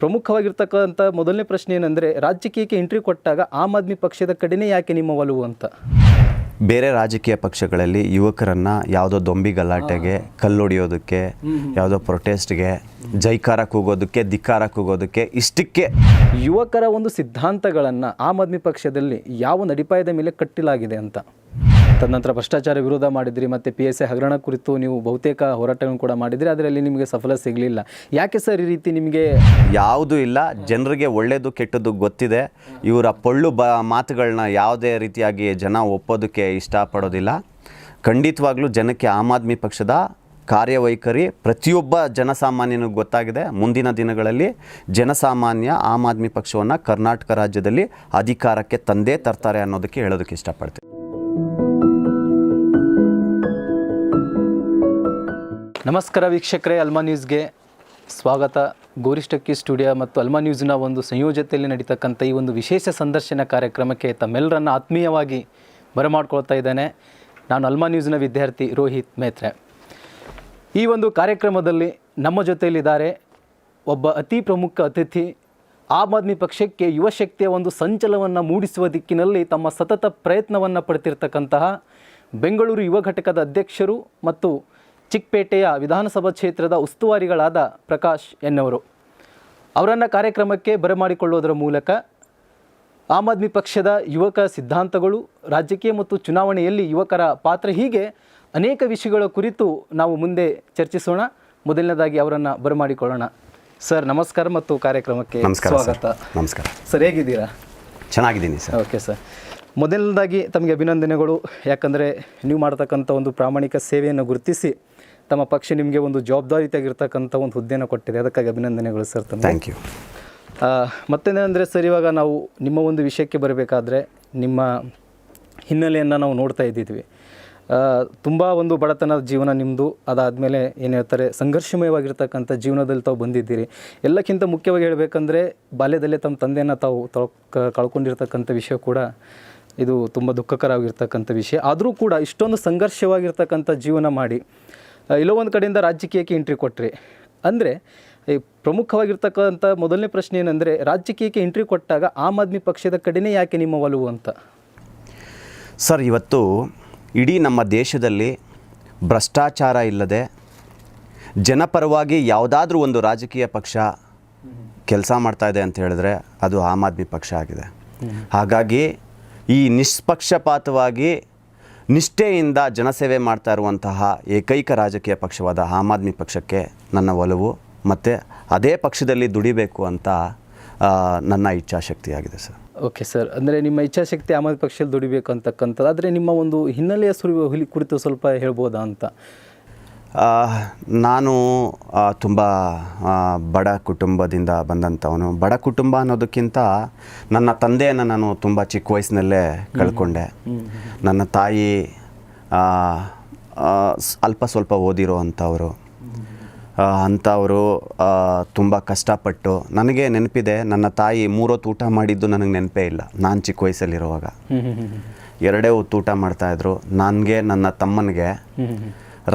ಪ್ರಮುಖವಾಗಿರ್ತಕ್ಕಂಥ ಮೊದಲನೇ ಪ್ರಶ್ನೆ ಏನಂದರೆ ರಾಜಕೀಯಕ್ಕೆ ಎಂಟ್ರಿ ಕೊಟ್ಟಾಗ ಆಮ್ ಆದ್ಮಿ ಪಕ್ಷದ ಕಡೆನೇ ಯಾಕೆ ನಿಮ್ಮ ಒಲವು ಅಂತ? ಬೇರೆ ರಾಜಕೀಯ ಪಕ್ಷಗಳಲ್ಲಿ ಯುವಕರನ್ನು ಯಾವುದೋ ದೊಂಬಿ ಗಲಾಟೆಗೆ ಕಲ್ಲೊಡಿಯೋದಕ್ಕೆ ಯಾವುದೋ ಪ್ರೊಟೆಸ್ಟ್ಗೆ ಜೈಕಾರ ಕೂಗೋದಕ್ಕೆ ಧಿಕ್ಕಾರ ಕೂಗೋದಕ್ಕೆ ಇಷ್ಟಕ್ಕೆ. ಯುವಕರ ಒಂದು ಸಿದ್ಧಾಂತಗಳನ್ನು ಆಮ್ ಆದ್ಮಿ ಪಕ್ಷದಲ್ಲಿ ಯಾವ ನಡಿಪಾಯದ ಮೇಲೆ ಕಟ್ಟಿಲಾಗಿದೆ ಅಂತ? ತದನಂತರ ಭ್ರಷ್ಟಾಚಾರ ವಿರೋಧ ಮಾಡಿದ್ರಿ, ಮತ್ತು ಪಿ ಎಸ್ ಐ ಹಗರಣ ಕುರಿತು ನೀವು ಬಹುತೇಕ ಹೋರಾಟಗಳನ್ನು ಕೂಡ ಮಾಡಿದ್ರಿ, ಅದರಲ್ಲಿ ನಿಮಗೆ ಸಫಲ ಸಿಗಲಿಲ್ಲ. ಯಾಕೆ ಸರ್ ಈ ರೀತಿ ನಿಮಗೆ? ಯಾವುದೂ ಇಲ್ಲ, ಜನರಿಗೆ ಒಳ್ಳೆಯದು ಕೆಟ್ಟದ್ದು ಗೊತ್ತಿದೆ. ಇವರ ಪೊಳ್ಳು ಬ ಮಾತುಗಳನ್ನ ಯಾವುದೇ ರೀತಿಯಾಗಿ ಜನ ಒಪ್ಪೋದಕ್ಕೆ ಇಷ್ಟಪಡೋದಿಲ್ಲ. ಖಂಡಿತವಾಗ್ಲೂ ಜನಕ್ಕೆ ಆಮ್ ಆದ್ಮಿ ಪಕ್ಷದ ಕಾರ್ಯವೈಖರಿ ಪ್ರತಿಯೊಬ್ಬ ಜನಸಾಮಾನ್ಯನಿಗೂ ಗೊತ್ತಾಗಿದೆ. ಮುಂದಿನ ದಿನಗಳಲ್ಲಿ ಜನಸಾಮಾನ್ಯ ಆಮ್ ಆದ್ಮಿ ಪಕ್ಷವನ್ನು ಕರ್ನಾಟಕ ರಾಜ್ಯದಲ್ಲಿ ಅಧಿಕಾರಕ್ಕೆ ತಂದೇ ತರ್ತಾರೆ ಅನ್ನೋದಕ್ಕೆ ಹೇಳೋದಕ್ಕೆ ಇಷ್ಟಪಡ್ತೀನಿ. ನಮಸ್ಕಾರ ವೀಕ್ಷಕರೇ, ಅಲ್ಮಾ ನ್ಯೂಸ್ಗೆ ಸ್ವಾಗತ. ಗೋರಿಷ್ಟಕ್ಕಿ ಸ್ಟುಡಿಯೋ ಮತ್ತು ಅಲ್ಮಾ ನ್ಯೂಸ್ನ ಒಂದು ಸಂಯೋಜತೆಯಲ್ಲಿ ನಡೀತಕ್ಕಂಥ ಈ ಒಂದು ವಿಶೇಷ ಸಂದರ್ಶನ ಕಾರ್ಯಕ್ರಮಕ್ಕೆ ತಮ್ಮೆಲ್ಲರನ್ನ ಆತ್ಮೀಯವಾಗಿ ಬರಮಾಡ್ಕೊಳ್ತಾ ಇದ್ದೇನೆ. ನಾನು ಅಲ್ಮಾ ನ್ಯೂಸ್ನ ವಿದ್ಯಾರ್ಥಿ ರೋಹಿತ್ ಮೇತ್ರೆ. ಈ ಒಂದು ಕಾರ್ಯಕ್ರಮದಲ್ಲಿ ನಮ್ಮ ಜೊತೆಯಲ್ಲಿದ್ದಾರೆ ಒಬ್ಬ ಅತಿ ಪ್ರಮುಖ ಅತಿಥಿ. ಆಮ್ ಆದ್ಮಿ ಪಕ್ಷಕ್ಕೆ ಯುವಶಕ್ತಿಯ ಒಂದು ಸಂಚಲವನ್ನು ಮೂಡಿಸುವ ದಿಕ್ಕಿನಲ್ಲಿ ತಮ್ಮ ಸತತ ಪ್ರಯತ್ನವನ್ನು ಪಡ್ತಿರ್ತಕ್ಕಂತಹ ಬೆಂಗಳೂರು ಯುವ ಘಟಕದ ಅಧ್ಯಕ್ಷರು ಮತ್ತು ಚಿಕ್ಕಪೇಟೆಯ ವಿಧಾನಸಭಾ ಕ್ಷೇತ್ರದ ಉಸ್ತುವಾರಿಗಳಾದ ಪ್ರಕಾಶ್ ಎನ್ನವರು. ಅವರನ್ನು ಕಾರ್ಯಕ್ರಮಕ್ಕೆ ಬರಮಾಡಿಕೊಳ್ಳುವುದರ ಮೂಲಕ ಆಮ್ ಆದ್ಮಿ ಪಕ್ಷದ ಯುವಕ ಸಿದ್ಧಾಂತಗಳು ರಾಜಕೀಯ ಮತ್ತು ಚುನಾವಣೆಯಲ್ಲಿ ಯುವಕರ ಪಾತ್ರ ಹೀಗೆ ಅನೇಕ ವಿಷಯಗಳ ಕುರಿತು ನಾವು ಮುಂದೆ ಚರ್ಚಿಸೋಣ. ಮೊದಲನೇದಾಗಿ ಅವರನ್ನು ಬರಮಾಡಿಕೊಳ್ಳೋಣ ಸರ್ ನಮಸ್ಕಾರ ಮತ್ತು ಕಾರ್ಯಕ್ರಮಕ್ಕೆ ಸ್ವಾಗತ. ನಮಸ್ಕಾರ. ಸರ್ ಹೇಗಿದ್ದೀರಾ? ಚೆನ್ನಾಗಿದ್ದೀನಿ ಸರ್. Okay sir. ಮೊದಲನೇದಾಗಿ ತಮಗೆ ಅಭಿನಂದನೆಗಳು. ಯಾಕಂದರೆ ನೀವು ಮಾಡ್ತಕ್ಕಂಥ ಒಂದು ಪ್ರಾಮಾಣಿಕ ಸೇವೆಯನ್ನು ಗುರುತಿಸಿ ತಮ್ಮ ಪಕ್ಷ ನಿಮಗೆ ಒಂದು ಜವಾಬ್ದಾರಿತಾಗಿರ್ತಕ್ಕಂಥ ಒಂದು ಹುದ್ದೆಯನ್ನು ಕೊಟ್ಟಿದೆ. ಅದಕ್ಕಾಗಿ ಅಭಿನಂದನೆಗಳು ಸರ್ ಥ್ಯಾಂಕ್ ಯು ಮತ್ತೇನೆಂದರೆ ಸರ್ ಇವಾಗ ನಾವು ನಿಮ್ಮ ಒಂದು ವಿಷಯಕ್ಕೆ ಬರಬೇಕಾದ್ರೆ ನಿಮ್ಮ ಹಿನ್ನೆಲೆಯನ್ನು ನಾವು ನೋಡ್ತಾ ಇದ್ದಿದ್ವಿ. ತುಂಬ ಒಂದು ಬಡತನದ ಜೀವನ ನಿಮ್ಮದು ಅದಾದಮೇಲೆ ಏನು ಹೇಳ್ತಾರೆ ಸಂಘರ್ಷಮಯವಾಗಿರ್ತಕ್ಕಂಥ ಜೀವನದಲ್ಲಿ ತಾವು ಬಂದಿದ್ದೀರಿ. ಎಲ್ಲಕ್ಕಿಂತ ಮುಖ್ಯವಾಗಿ ಹೇಳಬೇಕಂದ್ರೆ ಬಾಲ್ಯದಲ್ಲೇ ತಮ್ಮ ತಂದೆಯನ್ನು ತಾವು ಕ- ಕಳ್ಕೊಂಡಿರ್ತಕ್ಕಂಥ ವಿಷಯ ಕೂಡ ಇದು ತುಂಬ ದುಃಖಕರವಾಗಿರ್ತಕ್ಕಂಥ ವಿಷಯ. ಆದರೂ ಕೂಡ ಇಷ್ಟೊಂದು ಸಂಘರ್ಷವಾಗಿರ್ತಕ್ಕಂಥ ಜೀವನ ಮಾಡಿ ಎಲ್ಲೋ ಒಂದು ಕಡೆಯಿಂದ ರಾಜಕೀಯಕ್ಕೆ ಎಂಟ್ರಿ ಕೊಟ್ರಿ. ಅಂದರೆ ಈ ಪ್ರಮುಖವಾಗಿರ್ತಕ್ಕಂಥ ಮೊದಲನೇ ಪ್ರಶ್ನೆ ಏನಂದರೆ ರಾಜಕೀಯಕ್ಕೆ ಎಂಟ್ರಿ ಕೊಟ್ಟಾಗ ಆಮ್ ಆದ್ಮಿ ಪಕ್ಷದ ಕಡೆನೇ ಯಾಕೆ ನಿಮ್ಮ ಒಲವು ಅಂತ? ಸರ್ ಇವತ್ತು ಇಡೀ ನಮ್ಮ ದೇಶದಲ್ಲಿ ಭ್ರಷ್ಟಾಚಾರ ಇಲ್ಲದೆ ಜನಪರವಾಗಿ ಯಾವುದಾದ್ರೂ ಒಂದು ರಾಜಕೀಯ ಪಕ್ಷ ಕೆಲಸ ಮಾಡ್ತಾ ಇದೆ ಅಂತ ಹೇಳಿದ್ರೆ ಅದು ಆಮ್ ಆದ್ಮಿ ಪಕ್ಷ ಆಗಿದೆ. ಹಾಗಾಗಿ ಈ ನಿಷ್ಪಕ್ಷಪಾತವಾಗಿ ನಿಷ್ಠೆಯಿಂದ ಜನಸೇವೆ ಮಾಡ್ತಾ ಇರುವಂತಹ ಏಕೈಕ ರಾಜಕೀಯ ಪಕ್ಷವಾದ ಆಮ್ ಆದ್ಮಿ ಪಕ್ಷಕ್ಕೆ ನನ್ನ ಒಲವು ಮತ್ತು ಅದೇ ಪಕ್ಷದಲ್ಲಿ ದುಡಿಬೇಕು ಅಂತ ನನ್ನ ಇಚ್ಛಾಶಕ್ತಿಯಾಗಿದೆ, ಸರ್. Okay, sir. ಅಂದರೆ ನಿಮ್ಮ ಇಚ್ಛಾಶಕ್ತಿ ಆಮ್ ಆದ್ಮಿ ಪಕ್ಷದಲ್ಲಿ ದುಡಿಬೇಕು ಅಂತಕ್ಕಂಥದ್ದು, ಆದರೆ ನಿಮ್ಮ ಒಂದು ಹಿನ್ನೆಲೆಯ ಸುರಿ ಹುಲಿ ಕುರಿತು ಸ್ವಲ್ಪ ಹೇಳ್ಬೋದಾ ಅಂತ? ನಾನು ತುಂಬ ಬಡ ಕುಟುಂಬದಿಂದ ಬಂದಂಥವನು. ಬಡ ಕುಟುಂಬ ಅನ್ನೋದಕ್ಕಿಂತ ನನ್ನ ತಂದೆಯನ್ನು ನಾನು ತುಂಬ ಚಿಕ್ಕ ವಯಸ್ಸಿನಲ್ಲೇ ಕಳ್ಕೊಂಡೆ. ನನ್ನ ತಾಯಿ ಅಲ್ಪ ಸ್ವಲ್ಪ ಓದಿರೋ ಅಂಥವರು. ಅಂಥವರು ತುಂಬ ಕಷ್ಟಪಟ್ಟು ನನಗೆ ನೆನಪಿದೆ ನನ್ನ ತಾಯಿ ಮೂರೊತ್ತು ಊಟ ಮಾಡಿದ್ದು ನನಗೆ ನೆನಪೇ ಇಲ್ಲ. ನಾನು ಚಿಕ್ಕ ವಯಸ್ಸಲ್ಲಿರುವಾಗ. ಎರಡೇ ಹೊತ್ತು ಊಟ ಮಾಡ್ತಾಯಿದ್ರು ನನಗೆ ನನ್ನ ತಮ್ಮನಿಗೆ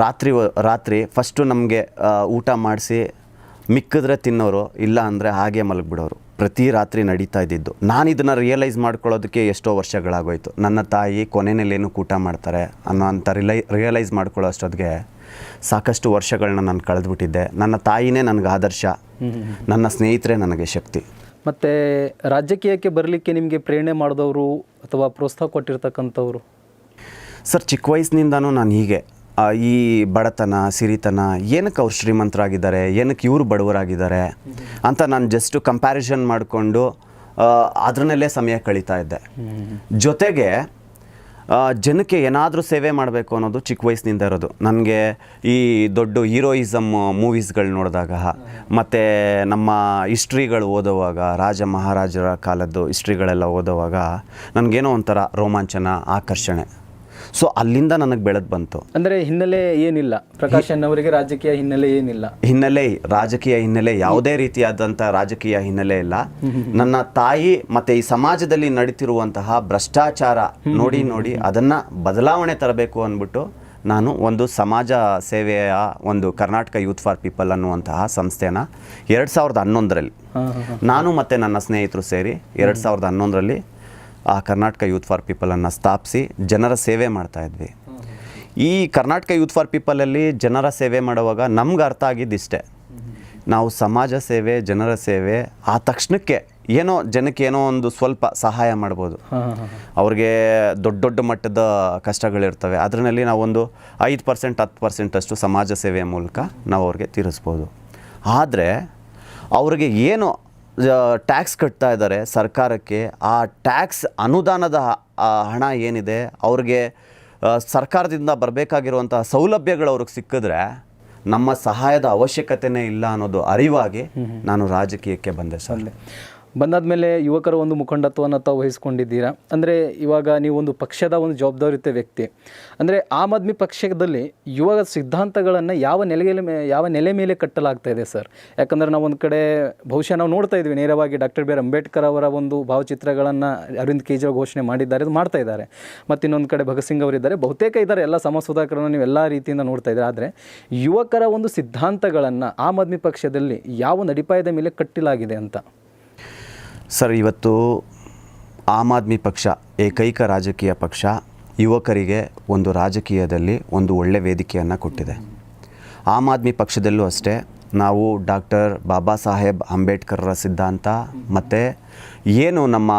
ರಾತ್ರಿ ರಾತ್ರಿ ಫಸ್ಟು ನಮಗೆ ಊಟ ಮಾಡಿಸಿ ಮಿಕ್ಕಿದ್ರೆ ತಿನ್ನೋರು ಇಲ್ಲ ಅಂದರೆ ಹಾಗೆ ಮಲಗಿಬಿಡೋರು. ಪ್ರತಿ ರಾತ್ರಿ ನಡೀತಾ ಇದ್ದಿದ್ದು. ನಾನು ಇದನ್ನು ರಿಯಲೈಸ್ ಮಾಡ್ಕೊಳ್ಳೋದಕ್ಕೆ ಎಷ್ಟೋ ವರ್ಷಗಳಾಗೋಯ್ತು. ನನ್ನ ತಾಯಿ ಕೊನೆಯಲ್ಲೇನು ಊಟ ಮಾಡ್ತಾರೆ ಅನ್ನೋ ಅಂತ ರಿಲೈ ರಿಯಲೈಸ್ ಮಾಡ್ಕೊಳ್ಳೋ ಅಷ್ಟೊತ್ತಿಗೆ ಸಾಕಷ್ಟು ವರ್ಷಗಳನ್ನ ನಾನು ಕಳೆದ್ಬಿಟ್ಟಿದ್ದೆ. ನನ್ನ ತಾಯಿನೇ ನನಗೆ ಆದರ್ಶ. ನನ್ನ ಸ್ನೇಹಿತರೆ ನನಗೆ ಶಕ್ತಿ. ಮತ್ತು ರಾಜಕೀಯಕ್ಕೆ ಬರಲಿಕ್ಕೆ ನಿಮಗೆ ಪ್ರೇರಣೆ ಮಾಡಿದವರು ಅಥವಾ ಪ್ರೋತ್ಸಾಹ ಕೊಟ್ಟಿರ್ತಕ್ಕಂಥವ್ರು? ಸರ್ ಚಿಕ್ಕ ವಯಸ್ಸಿನಿಂದನೂ ನಾನು ಹೀಗೆ. ಈ ಬಡತನ, ಸಿರಿತನ, ಏನಕ್ಕೆ ಅವ್ರು ಶ್ರೀಮಂತರಾಗಿದ್ದಾರೆ, ಏನಕ್ಕೆ ಇವರು ಬಡವರಾಗಿದ್ದಾರೆ ಅಂತ ನಾನು ಜಸ್ಟ್ ಕಂಪ್ಯಾರಿಸನ್ ಮಾಡಿಕೊಂಡು ಅದರಲ್ಲೇ ಸಮಯ ಕಳೀತಾ ಇದ್ದೆ. ಜೊತೆಗೆ ಜನಕ್ಕೆ ಏನಾದರೂ ಸೇವೆ ಮಾಡಬೇಕು ಅನ್ನೋದು ಚಿಕ್ಕ ವಯಸ್ಸಿನಿಂದ ಇರೋದು. ನನಗೆ ಈ ದೊಡ್ಡ ಹೀರೋಯಿಸಮ್ ಮೂವೀಸ್ಗಳು ನೋಡಿದಾಗ, ಮತ್ತು ನಮ್ಮ ಹಿಸ್ಟ್ರಿಗಳು ಓದುವಾಗ, ರಾಜ ಮಹಾರಾಜರ ಕಾಲದ್ದು ಹಿಸ್ಟ್ರಿಗಳೆಲ್ಲ ಓದುವಾಗ, ನನಗೇನೋ ಒಂಥರ ರೋಮಾಂಚನ, ಆಕರ್ಷಣೆ. ಸೊ ಅಲ್ಲಿಂದ ನನಗೆ ಬೆಳೆದು ಬಂತು. ಅಂದರೆ ಹಿನ್ನೆಲೆ ಏನಿಲ್ಲ? ಪ್ರಕಾಶ್ ಅವರಿಗೆ ರಾಜಕೀಯ ಹಿನ್ನೆಲೆ ಏನಿಲ್ಲ. ಹಿನ್ನೆಲೆ ರಾಜಕೀಯ ಹಿನ್ನೆಲೆ ಯಾವುದೇ ರೀತಿಯಾದಂಥ ರಾಜಕೀಯ ಹಿನ್ನೆಲೆ ಇಲ್ಲ. ನನ್ನ ತಾಯಿ ಮತ್ತೆ ಈ ಸಮಾಜದಲ್ಲಿ ನಡೀತಿರುವಂತಹ ಭ್ರಷ್ಟಾಚಾರ ನೋಡಿ ನೋಡಿ ಅದನ್ನ ಬದಲಾವಣೆ ತರಬೇಕು ಅಂದ್ಬಿಟ್ಟು ನಾನು ಒಂದು ಸಮಾಜ ಸೇವೆಯ ಒಂದು ಕರ್ನಾಟಕ ಯೂತ್ ಫಾರ್ ಪೀಪಲ್ ಅನ್ನುವಂತಹ ಸಂಸ್ಥೆನ ಎರಡು ಸಾವಿರದ ಹನ್ನೊಂದರಲ್ಲಿ ನಾನು ಮತ್ತು ನನ್ನ ಸ್ನೇಹಿತರು ಸೇರಿ ಎರಡು ಸಾವಿರದ ಹನ್ನೊಂದರಲ್ಲಿ ಆ ಕರ್ನಾಟಕ ಯೂತ್ ಫಾರ್ ಪೀಪಲನ್ನು ಸ್ಥಾಪಿಸಿ ಜನರ ಸೇವೆ ಮಾಡ್ತಾ ಇದ್ವಿ. ಈ ಕರ್ನಾಟಕ ಯೂತ್ ಫಾರ್ ಪೀಪಲಲ್ಲಿ ಜನರ ಸೇವೆ ಮಾಡುವಾಗ ನಮ್ಗೆ ಅರ್ಥ ಆಗಿದ್ದಿಷ್ಟೇ ನಾವು ಸಮಾಜ ಸೇವೆ ಜನರ ಸೇವೆ ಆ ತಕ್ಷಣಕ್ಕೆ ಏನೋ ಜನಕ್ಕೆ ಏನೋ ಒಂದು ಸ್ವಲ್ಪ ಸಹಾಯ ಮಾಡ್ಬೋದು. ಅವ್ರಿಗೆ ದೊಡ್ಡ ದೊಡ್ಡ ಮಟ್ಟದ ಕಷ್ಟಗಳಿರ್ತವೆ. ಅದರಲ್ಲಿ ನಾವೊಂದು ಐದು ಪರ್ಸೆಂಟ್ ಹತ್ತು ಪರ್ಸೆಂಟಷ್ಟು ಸಮಾಜ ಸೇವೆಯ ಮೂಲಕ ನಾವು ಅವ್ರಿಗೆ ತೀರಿಸ್ಬೋದು. ಆದರೆ ಅವ್ರಿಗೆ ಏನು ಟ್ಯಾಕ್ಸ್ ಕಟ್ತಾ ಇದ್ದಾರೆ ಸರ್ಕಾರಕ್ಕೆ. ಆ ಟ್ಯಾಕ್ಸ್ ಅನುದಾನದ ಹಣ ಏನಿದೆ ಅವ್ರಿಗೆ ಸರ್ಕಾರದಿಂದ ಬರಬೇಕಾಗಿರುವಂತಹ ಸೌಲಭ್ಯಗಳು ಅವ್ರಿಗೆ ಸಿಕ್ಕಿದ್ರೆ ನಮ್ಮ ಸಹಾಯದ ಅವಶ್ಯಕತೆನೇ ಇಲ್ಲ ಅನ್ನೋದು ಅರಿವಾಗಿ ನಾನು ರಾಜಕೀಯಕ್ಕೆ ಬಂದೆ ಸರ್. ಅಲ್ಲೇ ಬಂದಾದ್ಮೇಲೆ ಯುವಕರ ಒಂದು ಮುಖಂಡತ್ವವನ್ನು ತಾವು ವಹಿಸ್ಕೊಂಡಿದ್ದೀರಾ? ಅಂದರೆ ಇವಾಗ ನೀವು ಒಂದು ಪಕ್ಷದ ಒಂದು ಜವಾಬ್ದಾರಿಯುತ ವ್ಯಕ್ತಿ. ಅಂದರೆ ಆಮ್ ಆದ್ಮಿ ಪಕ್ಷದಲ್ಲಿ ಯುವ ಸಿದ್ಧಾಂತಗಳನ್ನು ಯಾವ ನೆಲೆಯಲ್ಲಿ ಯಾವ ನೆಲೆ ಮೇಲೆ ಕಟ್ಟಲಾಗ್ತಾ ಇದೆ ಸರ್? ಯಾಕಂದರೆ ನಾವು ಒಂದು ಕಡೆ ಬಹುಶಃ ನಾವು ನೋಡ್ತಾ ಇದ್ವಿ, ನೇರವಾಗಿ ಡಾಕ್ಟರ್ ಬಿ ಆರ್ ಅಂಬೇಡ್ಕರ್ ಅವರ ಒಂದು ಭಾವಚಿತ್ರಗಳನ್ನು ಅರವಿಂದ್ ಕೇಜ್ರಿವಾಲ್ ಘೋಷಣೆ ಮಾಡಿದ್ದಾರೆ ಅದು ಮಾಡ್ತಾ ಇದ್ದಾರೆ. ಮತ್ತು ಇನ್ನೊಂದು ಕಡೆ ಭಗತ್ ಸಿಂಗ್ ಅವರಿದ್ದಾರೆ, ಬಹುತೇಕ ಇದ್ದಾರೆ, ಎಲ್ಲ ಸಮ ಸುಧಾಕರನ್ನು ನೀವು ಎಲ್ಲ ರೀತಿಯಿಂದ ನೋಡ್ತಾ ಇದ್ದಾರೆ. ಆದರೆ ಯುವಕರ ಒಂದು ಸಿದ್ಧಾಂತಗಳನ್ನು ಆಮ್ ಆದ್ಮಿ ಪಕ್ಷದಲ್ಲಿ ಯಾವ ನಡಿಪಾಯದ ಮೇಲೆ ಕಟ್ಟಲಾಗಿದೆ ಅಂತ? ಸರ್, ಇವತ್ತು ಆಮ್ ಆದ್ಮಿ ಪಕ್ಷ, ಏಕೈಕ ರಾಜಕೀಯ ಪಕ್ಷ, ಯುವಕರಿಗೆ ಒಂದು ರಾಜಕೀಯದಲ್ಲಿ ಒಂದು ಒಳ್ಳೆ ವೇದಿಕೆಯನ್ನು ಕೊಟ್ಟಿದೆ. ಆಮ್ ಆದ್ಮಿ ಪಕ್ಷದಲ್ಲೂ ಅಷ್ಟೇ, ನಾವು ಡಾಕ್ಟರ್ ಬಾಬಾ ಸಾಹೇಬ್ ಅಂಬೇಡ್ಕರ್ರ ಸಿದ್ಧಾಂತ ಮತ್ತು ಏನು ನಮ್ಮ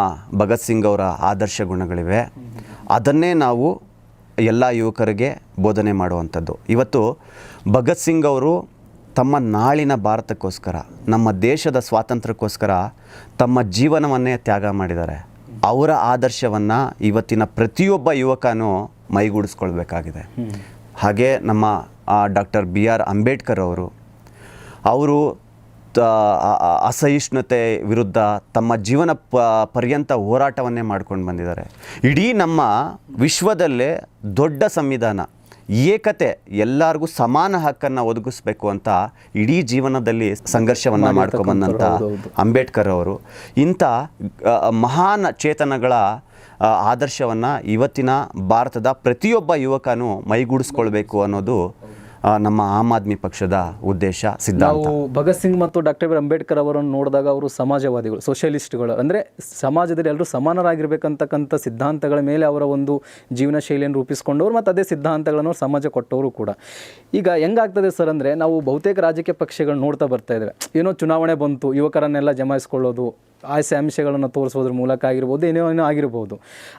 ಭಗತ್ ಸಿಂಗ್ ಅವರ ಆದರ್ಶ ಗುಣಗಳಿವೆ, ಅದನ್ನೇ ನಾವು ಎಲ್ಲ ಯುವಕರಿಗೆ ಬೋಧನೆ ಮಾಡುವಂಥದ್ದು. ಇವತ್ತು ಭಗತ್ ಸಿಂಗ್ ಅವರು ತಮ್ಮ ನಾಳಿನ ಭಾರತಕ್ಕೋಸ್ಕರ, ನಮ್ಮ ದೇಶದ ಸ್ವಾತಂತ್ರ್ಯಕ್ಕೋಸ್ಕರ ತಮ್ಮ ಜೀವನವನ್ನೇ ತ್ಯಾಗ ಮಾಡಿದ್ದಾರೆ. ಅವರ ಆದರ್ಶವನ್ನು ಇವತ್ತಿನ ಪ್ರತಿಯೊಬ್ಬ ಯುವಕನೂ ಮೈಗೂಡಿಸ್ಕೊಳ್ಬೇಕಾಗಿದೆ. ಹಾಗೆ ನಮ್ಮ ಡಾಕ್ಟರ್ ಬಿ ಆರ್ ಅಂಬೇಡ್ಕರ್ ಅವರು ಅವರು ಅಸಹಿಷ್ಣುತೆ ವಿರುದ್ಧ ತಮ್ಮ ಜೀವನ ಪ, ಪರ್ಯಂತ ಹೋರಾಟವನ್ನೇ ಮಾಡ್ಕೊಂಡು ಬಂದಿದ್ದಾರೆ. ಇಡೀ ನಮ್ಮ ವಿಶ್ವದಲ್ಲೇ ದೊಡ್ಡ ಸಂವಿಧಾನ. ಏಕತೆ ಎಲ್ಲರಿಗೂ ಸಮಾನ ಹಕ್ಕನ್ನು ಒದಗಿಸ್ಬೇಕು ಅಂತ ಇಡೀ ಜೀವನದಲ್ಲಿ ಸಂಘರ್ಷವನ್ನು ಮಾಡ್ಕೊಂಬಂದಂಥ ಅಂಬೇಡ್ಕರ್ ಅವರು. ಇಂಥ ಮಹಾನ್ ಚೇತನಗಳ ಆದರ್ಶವನ್ನು ಇವತ್ತಿನ ಭಾರತದ ಪ್ರತಿಯೊಬ್ಬ ಯುವಕನೂ ಮೈಗೂಡಿಸ್ಕೊಳ್ಬೇಕು ಅನ್ನೋದು ನಮ್ಮ ಆಮ್ ಆದ್ಮಿ ಪಕ್ಷದ ಉದ್ದೇಶ ಸಿದ್ಧಾಂತ. ಭಗತ್ ಸಿಂಗ್ ಮತ್ತು ಡಾಕ್ಟರ್ ಬಿ ಅಂಬೇಡ್ಕರ್ ಅವರನ್ನು ನೋಡಿದಾಗ ಅವರು ಸಮಾಜವಾದಿಗಳು ಸೋಷಿಯಲಿಸ್ಟ್ಗಳು ಅಂದರೆ ಸಮಾಜದಲ್ಲಿ ಎಲ್ಲರೂ ಸಮಾನರಾಗಿರ್ಬೇಕಂತಕ್ಕಂಥ ಸಿದ್ಧಾಂತಗಳ ಮೇಲೆ ಅವರ ಒಂದು ಜೀವನ ಶೈಲಿಯನ್ನು ರೂಪಿಸ್ಕೊಂಡವ್ರು ಮತ್ತು ಅದೇ ಸಿದ್ಧಾಂತಗಳನ್ನು ಸಮಾಜ ಕೊಟ್ಟವರು ಕೂಡ. ಈಗ ಹೆಂಗಾಗ್ತದೆ ಸರ್ ಅಂದರೆ ನಾವು ಬಹುತೇಕ ರಾಜಕೀಯ ಪಕ್ಷಗಳು ನೋಡ್ತಾ ಬರ್ತಾ ಇದ್ದೇವೆ. ಏನೋ ಚುನಾವಣೆ ಬಂತು, ಯುವಕರನ್ನೆಲ್ಲ ಜಮಾಯಿಸ್ಕೊಳ್ಳೋದು ಆಸೆ ಅಂಶಗಳನ್ನು ತೋರಿಸೋದ್ರ ಮೂಲಕ ಆಗಿರ್ಬೋದು ಏನೋ ಏನೋ ಆಗಿರ್ಬೋದು.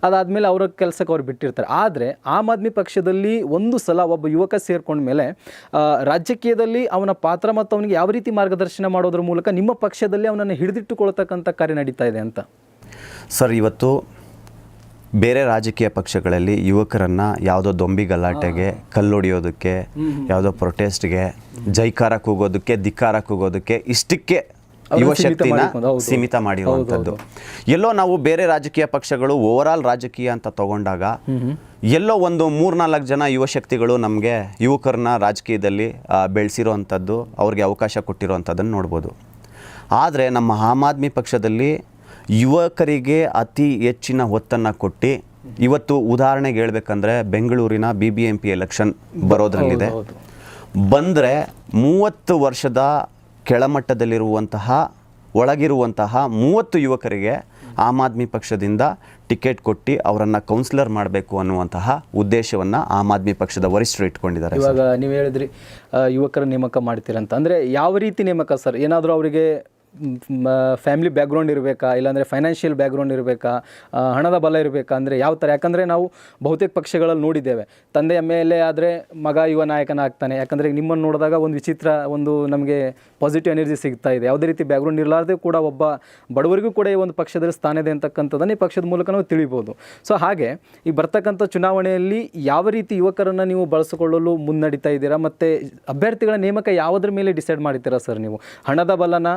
ಅದಾದಮೇಲೆ ಅವರ ಕೆಲಸಕ್ಕೆ ಅವ್ರು ಬಿಟ್ಟಿರ್ತಾರೆ. ಆದರೆ ಆಮ್ ಆದ್ಮಿ ಪಕ್ಷದಲ್ಲಿ ಒಂದು ಸಲ ಒಬ್ಬ ಯುವಕ ಸೇರ್ಕೊಂಡ ಮೇಲೆ ರಾಜಕೀಯದಲ್ಲಿ ಅವನ ಪಾತ್ರ ಮತ್ತು ಅವನಿಗೆ ಯಾವ ರೀತಿ ಮಾರ್ಗದರ್ಶನ ಮಾಡೋದ್ರ ಮೂಲಕ ನಿಮ್ಮ ಪಕ್ಷದಲ್ಲಿ ಅವನನ್ನು ಹಿಡಿದಿಟ್ಟುಕೊಳ್ತಕ್ಕಂಥ ಕಾರ್ಯ ನಡೀತಾ ಇದೆ ಅಂತ? ಸರ್ ಇವತ್ತು ಬೇರೆ ರಾಜಕೀಯ ಪಕ್ಷಗಳಲ್ಲಿ ಯುವಕರನ್ನು ಯಾವುದೋ ದೊಂಬಿ ಗಲಾಟೆಗೆ ಕಲ್ಲೊಡಿಯೋದಕ್ಕೆ ಯಾವುದೋ ಪ್ರೊಟೆಸ್ಟ್ಗೆ ಜೈಕಾರ ಕೂಗೋದಕ್ಕೆ ಧಿಕ್ಕಾರ ಕೂಗೋದಕ್ಕೆ ಇಷ್ಟಕ್ಕೆ ಯುವ ಸೀಮಿತ ಶಕ್ತಿನ ಸೀಮಿತ ಮಾಡಿರುವಂಥದ್ದು ಎಲ್ಲೋ ನಾವು ಬೇರೆ ರಾಜಕೀಯ ಪಕ್ಷಗಳು ಓವರಾಲ್ ರಾಜಕೀಯ ಅಂತ ತಗೊಂಡಾಗ ಎಲ್ಲೋ ಒಂದು ಮೂರ್ನಾಲ್ಕು ಜನ ಯುವ ಶಕ್ತಿಗಳು ನಮಗೆ ಯುವಕರನ್ನ ರಾಜಕೀಯದಲ್ಲಿ ಬೆಳೆಸಿರೋ ಅಂಥದ್ದು ಅವ್ರಿಗೆ ಅವಕಾಶ ಕೊಟ್ಟಿರೋವಂಥದ್ದನ್ನು ನೋಡ್ಬೋದು. ಆದರೆ ನಮ್ಮ ಆಮ್ ಆದ್ಮಿ ಪಕ್ಷದಲ್ಲಿ ಯುವಕರಿಗೆ ಅತಿ ಹೆಚ್ಚಿನ ಹೊತ್ತನ್ನು ಕೊಟ್ಟು ಇವತ್ತು ಉದಾಹರಣೆಗೆ ಹೇಳ್ಬೇಕಂದ್ರೆ ಬೆಂಗಳೂರಿನ B B M P election ಬರೋದ್ರಲ್ಲಿದೆ. ಬಂದರೆ ಮೂವತ್ತು ವರ್ಷದ ಕೆಳಮಟ್ಟದಲ್ಲಿರುವಂತಹ, ಒಳಗಿರುವಂತಹ ಮೂವತ್ತು ಯುವಕರಿಗೆ ಆಮ್ ಆದ್ಮಿ ಪಕ್ಷದಿಂದ ಟಿಕೆಟ್ ಕೊಟ್ಟು ಅವರನ್ನು ಕೌನ್ಸಿಲರ್ ಮಾಡಬೇಕು ಅನ್ನುವಂತಹ ಉದ್ದೇಶವನ್ನು ಆಮ್ ಆದ್ಮಿ ಪಕ್ಷದ ವರಿಷ್ಠರು ಇಟ್ಕೊಂಡಿದ್ದಾರೆ ಇವಾಗ ನೀವು ಹೇಳಿದ್ರಿ ಯುವಕರ ನೇಮಕ ಮಾಡ್ತೀರಂತ. ಅಂದರೆ ಯಾವ ರೀತಿ ನೇಮಕ ಸರ್? ಏನಾದರೂ ಅವರಿಗೆ ಫ್ಯಾಮಿಲಿ ಬ್ಯಾಕ್ಗ್ರೌಂಡ್ ಇರಬೇಕಾ? ಇಲ್ಲಾಂದರೆ ಫೈನಾನ್ಷಿಯಲ್ ಬ್ಯಾಕ್ಗ್ರೌಂಡ್ ಇರಬೇಕಾ? ಹಣದ ಬಲ ಇರಬೇಕಾ? ಅಂದರೆ ಯಾವ ಥರ ಯಾಕಂದರೆ ನಾವು ಬಹುತೇಕ ಪಕ್ಷಗಳಲ್ಲಿ ನೋಡಿದ್ದೇವೆ. ತಂದೆಯ ಮೇಲೆ ಆದರೆ ಮಗ ಯುವ ನಾಯಕನ ಆಗ್ತಾನೆ ಯಾಕಂದರೆ ನಿಮ್ಮನ್ನು ನೋಡಿದಾಗ ಒಂದು ವಿಚಿತ್ರ, ಒಂದು ನಮಗೆ ಪಾಸಿಟಿವ್ ಎನರ್ಜಿ ಸಿಗ್ತಾ ಇದೆ. ಯಾವುದೇ ರೀತಿ ಬ್ಯಾಕ್ಗ್ರೌಂಡ್ ಇರಲಾರ್ದೆ ಕೂಡ ಒಬ್ಬ ಬಡವರಿಗೂ ಕೂಡ ಈ ಒಂದು ಪಕ್ಷದಲ್ಲಿ ಸ್ಥಾನ ಇದೆ ಅಂತಕ್ಕಂಥದ್ದನ್ನು ಈ ಪಕ್ಷದ ಮೂಲಕ ನಾವು ತಿಳಿಬೋದು. ಸೊ ಹಾಗೆ ಈ ಬರ್ತಕ್ಕಂಥ ಚುನಾವಣೆಯಲ್ಲಿ ಯಾವ ರೀತಿ ಯುವಕರನ್ನು ನೀವು ಬಳಸಿಕೊಳ್ಳಲು ಮುನ್ನಡೀತಾ ಇದ್ದೀರಾ? ಮತ್ತು ಅಭ್ಯರ್ಥಿಗಳ ನೇಮಕ ಯಾವುದ್ರ ಮೇಲೆ ಡಿಸೈಡ್ ಮಾಡ್ತೀರಾ ಸರ್ ನೀವು? ಹಣದ ಬಲನ